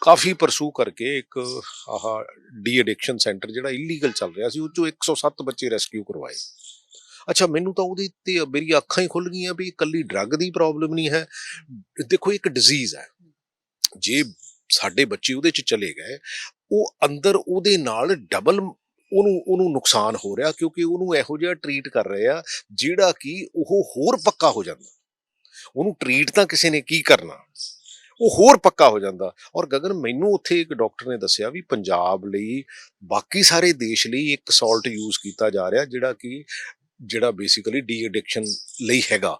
ਕਾਫੀ ਪਰਸੂ ਕਰਕੇ ਇੱਕ ਆਹ ਡੀ ਐਡਿਕਸ਼ਨ ਸੈਂਟਰ ਜਿਹੜਾ ਇਲੀਗਲ ਚੱਲ ਰਿਹਾ ਸੀ, ਉਹ ਚੋਂ 107 ਬੱਚੇ ਰੈਸਕਿਊ ਕਰਵਾਏ। ਅੱਛਾ, ਮੈਨੂੰ ਤਾਂ ਉਹਦੀ ਤੇ ਮੇਰੀ ਅੱਖਾਂ ਹੀ ਖੁੱਲ ਗਈਆਂ ਵੀ ਇਕੱਲੀ ਡਰੱਗ ਦੀ ਪ੍ਰੋਬਲਮ ਨਹੀਂ ਹੈ। ਦੇਖੋ, ਇੱਕ ਡਿਜ਼ੀਜ਼ ਹੈ। ਜੇ ਸਾਡੇ ਬੱਚੇ ਉਹਦੇ ਚ ਚਲੇ ਗਏ, ਉਹ ਅੰਦਰ ਉਹਦੇ ਨਾਲ ਡਬਲ ਉਹਨੂੰ ਉਹਨੂੰ ਨੁਕਸਾਨ ਹੋ ਰਿਹਾ ਕਿਉਂਕਿ ਉਹਨੂੰ ਇਹੋ ਜਿਹਾ ਟਰੀਟ ਕਰ ਰਹੇ ਆ ਜਿਹੜਾ ਕਿ ਉਹ ਹੋਰ ਪੱਕਾ ਹੋ ਜਾਂਦਾ। ਉਹਨੂੰ ਟਰੀਟ ਤਾਂ ਕਿਸੇ ਨੇ ਕੀ ਕਰਨਾ? ਉਹ ਹੋਰ ਪੱਕਾ ਹੋ ਜਾਂਦਾ। ਔਰ ਗਗਨ, ਮੈਨੂੰ ਉੱਥੇ ਇੱਕ ਡਾਕਟਰ ਨੇ ਦੱਸਿਆ ਵੀ ਪੰਜਾਬ ਲਈ ਬਾਕੀ ਸਾਰੇ ਦੇਸ਼ ਲਈ ਇੱਕ ਸਾਲਟ ਯੂਜ਼ ਕੀਤਾ ਜਾ ਰਿਹਾ ਜਿਹੜਾ ਕਿ ਜਿਹੜਾ ਬੇਸਿਕਲੀ ਡੀ ਐਡਿਕਸ਼ਨ ਲਈ ਹੈਗਾ।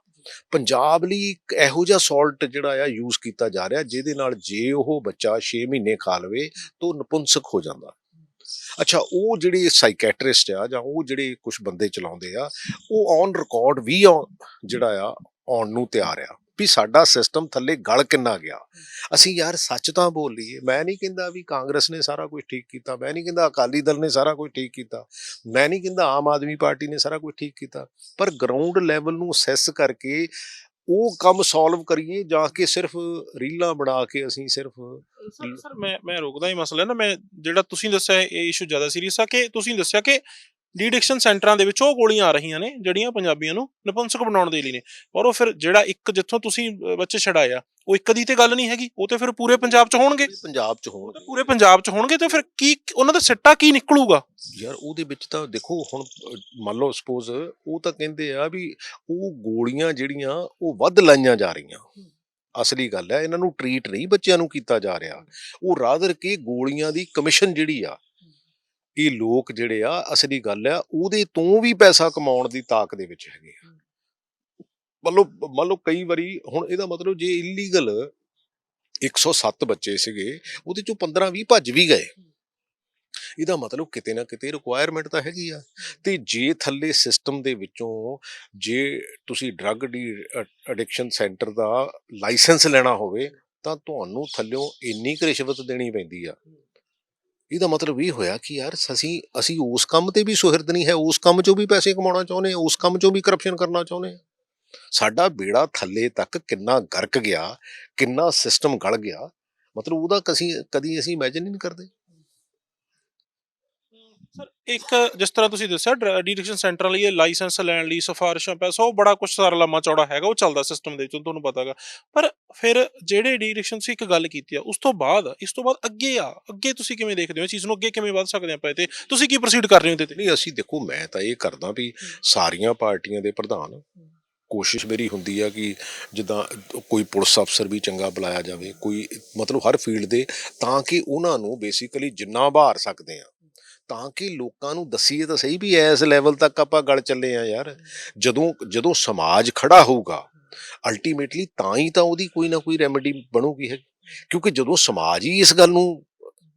ਪੰਜਾਬ ਲਈ ਇੱਕ ਇਹੋ ਜਿਹਾ ਸਾਲਟ ਜਿਹੜਾ ਆ ਯੂਜ਼ ਕੀਤਾ ਜਾ ਰਿਹਾ, ਜਿਹਦੇ ਨਾਲ ਜੇ ਉਹ ਬੱਚਾ 6 ਮਹੀਨੇ ਖਾ ਲਵੇ ਤਾਂ ਉਹ ਨਪੁੰਸਕ ਹੋ ਜਾਂਦਾ। ਅੱਛਾ, ਉਹ ਜਿਹੜੇ ਸਾਈਕੈਟਰਿਸਟ ਆ ਜਾਂ ਉਹ ਜਿਹੜੇ ਕੁਝ ਬੰਦੇ ਚਲਾਉਂਦੇ ਆ, ਉਹ ਔਨ ਰਿਕਾਰਡ ਵੀ ਆ ਜਿਹੜਾ ਆ, ਆਉਣ ਨੂੰ ਤਿਆਰ ਆ। ਵੀ ਸਾਡਾ ਸਿਸਟਮ ਥੱਲੇ ਗਲ ਕਿੰਨਾ ਗਿਆ। ਅਸੀਂ ਯਾਰ ਸੱਚ ਤਾਂ ਬੋਲ ਲਈਏ ਮੈਂ ਨਹੀਂ ਕਹਿੰਦਾ ਵੀ ਕਾਂਗਰਸ ਨੇ ਸਾਰਾ ਕੁਝ ਠੀਕ ਕੀਤਾ ਮੈਂ ਨਹੀਂ ਕਹਿੰਦਾ ਅਕਾਲੀ ਦਲ ਨੇ ਸਾਰਾ ਕੁਝ ਠੀਕ ਕੀਤਾ ਮੈਂ ਨਹੀਂ ਕਹਿੰਦਾ ਆਮ ਆਦਮੀ ਪਾਰਟੀ ਨੇ ਸਾਰਾ ਕੁਝ ਠੀਕ ਕੀਤਾ ਪਰ ਗਰਾਊਂਡ ਲੈਵਲ ਨੂੰ ਅਸੈਸ ਕਰਕੇ ਉਹ ਕੰਮ ਸੋਲਵ ਕਰੀਏ ਜਾਂ ਕਿ ਸਿਰਫ ਰੀਲਾਂ ਬਣਾ ਕੇ ਅਸੀਂ ਸਿਰਫ ਸਰ ਸਰ ਮੈਂ ਮੈਂ ਰੋਕਦਾ ਹੀ ਮਸਲਾ ਹੈ ਨਾ ਮੈਂ ਜਿਹੜਾ ਤੁਸੀਂ ਦੱਸਿਆ ਇਹ ਇਸ਼ੂ ਜ਼ਿਆਦਾ ਸੀਰੀਅਸ ਆ ਕਿ ਤੁਸੀਂ ਦੱਸਿਆ ਕਿ ਡੀਡਿਕਸ਼ਨ ਸੈਂਟਰਾਂ ਦੇ ਵਿੱਚ ਉਹ ਗੋਲੀਆਂ ਆ ਰਹੀਆਂ ਨੇ ਜਿਹੜੀਆਂ ਪੰਜਾਬੀਆਂ ਨੂੰ ਨਪੁੰਸਕ ਬਣਾਉਣ ਦੇ ਲਈ ਨੇ। ਪਰ ਉਹ ਫਿਰ ਜਿਹੜਾ ਇੱਕ ਜਿੱਥੋਂ ਤੁਸੀਂ ਬੱਚੇ ਛਡਾਇਆ ਉਹ ਇੱਕ ਦੀ ਤੇ ਗੱਲ ਨਹੀਂ ਹੈਗੀ ਉਹ ਤੇ ਫਿਰ ਪੂਰੇ ਪੰਜਾਬ 'ਚ ਹੋਣਗੇ? ਪੰਜਾਬ 'ਚ ਹੋਣ ਪੂਰੇ ਪੰਜਾਬ 'ਚ ਹੋਣਗੇ ਤੇ ਫਿਰ ਕੀ ਉਹਨਾਂ ਦਾ ਸਿੱਟਾ ਕੀ ਨਿਕਲੂਗਾ? ਯਾਰ ਉਹਦੇ ਵਿੱਚ ਤਾਂ ਦੇਖੋ ਹੁਣ ਮੰਨ ਲਓ ਸਪੋਜ਼ ਉਹ ਤਾਂ ਕਹਿੰਦੇ ਆ ਵੀ ਉਹ ਗੋਲੀਆਂ ਜਿਹੜੀਆਂ ਉਹ ਵੱਧ ਲਾਈਆਂ ਜਾ ਰਹੀਆਂ। ਅਸਲੀ ਗੱਲ ਹੈ ਇਹਨਾਂ ਨੂੰ ਟਰੀਟ ਨਹੀਂ ਬੱਚਿਆਂ ਨੂੰ ਕੀਤਾ ਜਾ ਰਿਹਾ। ਉਹ ਰਾਦਰ ਕਿ ਗੋਲੀਆਂ ਦੀ ਕਮਿਸ਼ਨ ਜਿਹੜੀ ਆ ਇਹ ਲੋਕ ਜਿਹੜੇ ਆ ਅਸਲੀ ਗੱਲ ਆ ਉਹਦੇ ਤੋਂ ਵੀ ਪੈਸਾ ਕਮਾਉਣ ਦੀ ਤਾਕ ਦੇ ਵਿੱਚ ਹੈਗੇ ਆ। ਮੰਨ ਲਓ ਮੰਨ ਲਓ ਕਈ ਵਾਰੀ ਹੁਣ ਇਹਦਾ ਮਤਲਬ ਜੇ ਇਲੀਗਲ 107 ਬੱਚੇ ਸੀਗੇ ਉਹਦੇ ਚੋਂ 15 20 ਭੱਜ ਵੀ ਗਏ। ਇਹਦਾ ਮਤਲਬ ਕਿਤੇ ਨਾ ਕਿਤੇ ਰਿਕੁਆਇਰਮੈਂਟ ਤਾਂ ਹੈਗੀ ਆ। ਤੇ ਜੇ ਥੱਲੇ ਸਿਸਟਮ ਦੇ ਵਿੱਚੋਂ ਜੇ ਤੁਸੀਂ ਡਰੱਗ ਡੀ ਐਡਿਕਸ਼ਨ ਸੈਂਟਰ ਦਾ ਲਾਇਸੈਂਸ ਲੈਣਾ ਹੋਵੇ ਤਾਂ ਤੁਹਾਨੂੰ ਥੱਲਿਓਂ ਇੰਨੀ ਕੁ ਰਿਸ਼ਵਤ ਦੇਣੀ ਪੈਂਦੀ ਆ। ਇਹਦਾ ਮਤਲਬ ਇਹ ਹੋਇਆ ਕਿ ਯਾਰ ਅਸੀਂ ਅਸੀਂ ਉਸ ਕੰਮ ਤੇ ਵੀ ਸੁਹਿਰਦ ਨਹੀਂ ਹੈ, ਉਸ ਕੰਮ 'ਚੋਂ ਵੀ ਪੈਸੇ ਕਮਾਉਣਾ ਚਾਹੁੰਦੇ ਹਾਂ, ਉਸ ਕੰਮ 'ਚੋਂ ਵੀ ਕਰਪਸ਼ਨ ਕਰਨਾ ਚਾਹੁੰਦੇ ਹਾਂ। ਸਾਡਾ ਬੇੜਾ ਥੱਲੇ ਤੱਕ ਕਿੰਨਾ ਗਰਕ ਗਿਆ, ਕਿੰਨਾ ਸਿਸਟਮ ਗਲ ਗਿਆ, ਮਤਲਬ ਉਹਦਾ ਕਸੀ, ਕਦੀ ਅਸੀਂ ਇਮੇਜਿਨ ਹੀ ਨਹੀਂ ਕਰਦੇ। ਇੱਕ ਜਿਸ ਤਰ੍ਹਾਂ ਤੁਸੀਂ ਦੱਸਿਆ ਡਿਡਕਸ਼ਨ ਸੈਂਟਰਾਂ ਲਈ ਇਹ ਲਾਇਸੈਂਸ ਲੈਣ ਲਈ ਸਿਫਾਰਿਸ਼ਾਂ ਪੈਸਾ ਉਹ ਬੜਾ ਕੁਝ ਸਾਰਾ ਲੰਮਾ ਚੌੜਾ ਹੈਗਾ ਉਹ ਚੱਲਦਾ ਸਿਸਟਮ ਦੇ ਵਿੱਚ ਤੁਹਾਨੂੰ ਪਤਾ ਹੈਗਾ। ਪਰ ਫਿਰ ਜਿਹੜੇ ਡਿਡਕਸ਼ਨ ਸੀ ਇੱਕ ਗੱਲ ਕੀਤੀ ਆ ਉਸ ਤੋਂ ਬਾਅਦ ਇਸ ਤੋਂ ਬਾਅਦ ਅੱਗੇ ਆ ਅੱਗੇ ਤੁਸੀਂ ਕਿਵੇਂ ਦੇਖਦੇ ਹੋ? ਇਸ ਚੀਜ਼ ਨੂੰ ਅੱਗੇ ਕਿਵੇਂ ਵੱਧ ਸਕਦੇ ਆਪਾਂ ਤੇ ਤੁਸੀਂ ਕੀ ਪ੍ਰੋਸੀਡ ਕਰ ਰਹੇ ਹੋ ਤੇ? ਨਹੀਂ ਅਸੀਂ ਦੇਖੋ ਮੈਂ ਤਾਂ ਇਹ ਕਰਦਾ ਵੀ ਸਾਰੀਆਂ ਪਾਰਟੀਆਂ ਦੇ ਪ੍ਰਧਾਨ ਕੋਸ਼ਿਸ਼ ਮੇਰੀ ਹੁੰਦੀ ਆ ਕਿ ਜਿੱਦਾਂ ਕੋਈ ਪੁਲਿਸ ਅਫਸਰ ਵੀ ਚੰਗਾ ਬੁਲਾਇਆ ਜਾਵੇ ਕੋਈ ਮਤਲਬ ਹਰ ਫੀਲਡ ਦੇ ਤਾਂ ਕਿ ਉਹਨਾਂ ਨੂੰ ਬੇਸਿਕਲੀ ਜਿੰਨਾ ਬਾਹਰ ਸਕਦੇ ਆ। ਤਾਂ ਕਿ ਲੋਕਾਂ ਨੂੰ ਦੱਸੀਏ ਤਾਂ ਸਹੀ ਵੀ ਇਸ ਲੈਵਲ ਤੱਕ ਆਪਾਂ ਗੱਲ ਚੱਲੇ ਆ ਯਾਰ। ਜਦੋਂ ਜਦੋਂ ਸਮਾਜ ਖੜਾ ਹੋਊਗਾ ਅਲਟੀਮੇਟਲੀ ਤਾਂ ਹੀ ਤਾਂ ਉਹਦੀ ਕੋਈ ਨਾ ਕੋਈ ਰੈਮੇਡੀ ਬਣੂਗੀ ਹੈ। ਕਿਉਂਕਿ ਜਦੋਂ ਸਮਾਜ ਹੀ ਇਸ ਗੱਲ ਨੂੰ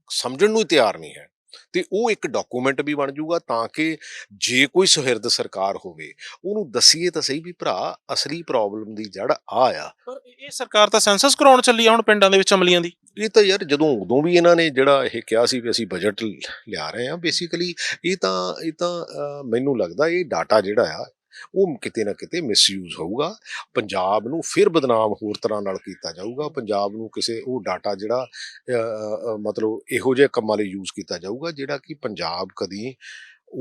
ਸਮਝਣ ਨੂੰ ਤਿਆਰ ਨਹੀਂ ਹੈ ਤੇ ਉਹ ਇੱਕ ਡਾਕੂਮੈਂਟ ਵੀ ਬਣ ਜਾਊਗਾ ਤਾਂ ਕਿ ਜੇ ਕੋਈ ਸੁਹਿਰਦ ਸਰਕਾਰ ਹੋਵੇ ਉਹਨੂੰ ਦਸੀਏ ਤਾਂ ਸਹੀ ਵੀ ਭਰਾ ਅਸਲੀ ਪ੍ਰੋਬਲਮ ਦੀ ਜੜ ਆ ਆ। ਪਰ ਇਹ ਸਰਕਾਰ ਤਾਂ ਸੈਂਸਸ ਕਰਾਉਣ ਚੱਲੀ ਆ ਹੁਣ ਪਿੰਡਾਂ ਦੇ ਵਿੱਚ ਅਮਲੀਆਂ ਦੀ। ਇਹ ਤਾਂ ਯਾਰ ਜਦੋਂ ਉਦੋਂ ਵੀ ਇਹਨਾਂ ਨੇ ਜਿਹੜਾ ਇਹ ਕਿਹਾ ਸੀ ਵੀ ਅਸੀਂ ਬਜਟ ਲਿਆ ਰਹੇ ਹਾਂ ਬੇਸਿਕਲੀ ਇਹ ਤਾਂ ਇਹ ਤਾਂ ਮੈਨੂੰ ਲੱਗਦਾ ਇਹ ਡਾਟਾ ਜਿਹੜਾ ਆ ਉਹ ਕਿਤੇ ਨਾ ਕਿਤੇ ਮਿਸਯੂਜ਼ ਹੋਊਗਾ। ਪੰਜਾਬ ਨੂੰ ਫਿਰ ਬਦਨਾਮ ਹੋਰ ਤਰ੍ਹਾਂ ਨਾਲ ਕੀਤਾ ਜਾਊਗਾ। ਪੰਜਾਬ ਨੂੰ ਕਿਸੇ ਉਹ ਡਾਟਾ ਜਿਹੜਾ ਮਤਲਬ ਇਹੋ ਜਿਹੇ ਕੰਮਾਂ ਲਈ ਯੂਜ਼ ਕੀਤਾ ਜਾਊਗਾ ਜਿਹੜਾ ਕਿ ਪੰਜਾਬ ਕਦੀ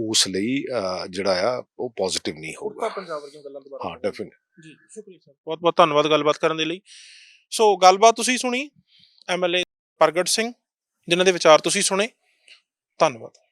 ਉਸ ਲਈ ਜਿਹੜਾ ਆ ਉਹ ਪੋਜ਼ਿਟਿਵ ਨਹੀਂ ਹੋਊਗਾ। ਪੰਜਾਬ ਵਰਗੀਆਂ ਗੱਲਾਂ ਦੁਬਾਰਾ ਹਾਂ ਡੈਫੀਨਿਟ ਜੀ ਸ਼ੁਕਰੀਆ ਸਰ। ਬਹੁਤ ਬਹੁਤ ਧੰਨਵਾਦ ਗੱਲਬਾਤ ਕਰਨ ਦੇ ਲਈ। ਸੋ ਗੱਲਬਾਤ ਤੁਸੀਂ ਸੁਣੀ ਐਮਐਲਏ ਪ੍ਰਗਟ ਸਿੰਘ ਜਿਨ੍ਹਾਂ ਦੇ ਵਿਚਾਰ ਤੁਸੀਂ ਸੁਣੇ। ਧੰਨਵਾਦ।